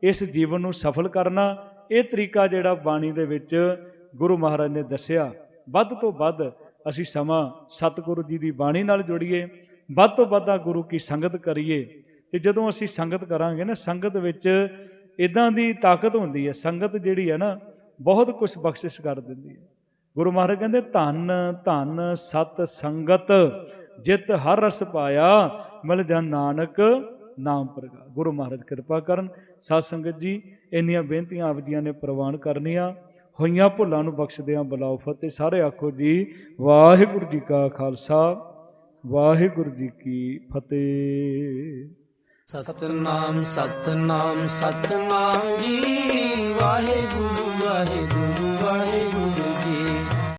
ਇਸ ਜੀਵਨ ਨੂੰ ਸਫਲ ਕਰਨਾ, ਇਹ ਤਰੀਕਾ ਜਿਹੜਾ ਬਾਣੀ ਦੇ ਵਿੱਚ ਗੁਰੂ ਮਹਾਰਾਜ ਨੇ ਦੱਸਿਆ, ਵੱਧ ਤੋਂ ਵੱਧ ਅਸੀਂ ਸਮਾਂ ਸਤਿਗੁਰੂ ਜੀ ਦੀ ਬਾਣੀ ਨਾਲ ਜੁੜੀਏ, ਵੱਧ ਤੋਂ ਵੱਧ ਗੁਰੂ ਕੀ ਸੰਗਤ ਕਰੀਏ। ਤੇ ਜਦੋਂ ਅਸੀਂ ਸੰਗਤ ਕਰਾਂਗੇ ਨਾ, ਸੰਗਤ ਵਿੱਚ ਇਦਾਂ ਦੀ ਤਾਕਤ ਹੁੰਦੀ ਹੈ, ਸੰਗਤ ਜਿਹੜੀ ਹੈ ਨਾ ਬਹੁਤ ਕੁਝ ਬਖਸ਼ਿਸ਼ ਕਰ ਦਿੰਦੀ ਹੈ। ਗੁਰੂ ਮਹਾਰਾਜ ਕਹਿੰਦੇ, ਧੰਨ ਧੰਨ ਸਤ ਸੰਗਤ, ਜਿਤ ਹਰ ਰਸ ਪਾਇਆ, ਮਿਲ ਜਨ ਨਾਨਕ ਨਾਮ ਪ੍ਰਗਾ ਗੁਰੂ ਮਹਾਰਾਜ ਕਿਰਪਾ ਕਰਨ। ਸਾਧ ਸੰਗਤ ਜੀ, ਇੰਨੀਆਂ ਬੇਨਤੀਆਂ ਆਪ ਜੀਆਂ ਨੇ ਪ੍ਰਵਾਨ ਕਰਨੀਆਂ। ਹੋਈਆਂ ਭੁੱਲਾਂ ਨੂੰ ਬਖਸ਼ਦਿਆਂ ਬਲਾਉ ਫਤਿਹ। ਸਾਰੇ ਆਖੋ ਜੀ, ਵਾਹਿਗੁਰੂ ਜੀ ਕਾ ਖਾਲਸਾ, ਵਾਹਿਗੁਰੂ ਜੀ ਕੀ ਫਤਿਹ। ਸਤਨਾਮ ਸਤਨਾਮ ਸਤਨਾਮ ਜੀ, ਵਾਹਿਗੁਰੂ ਵਾਹਿਗੁਰੂ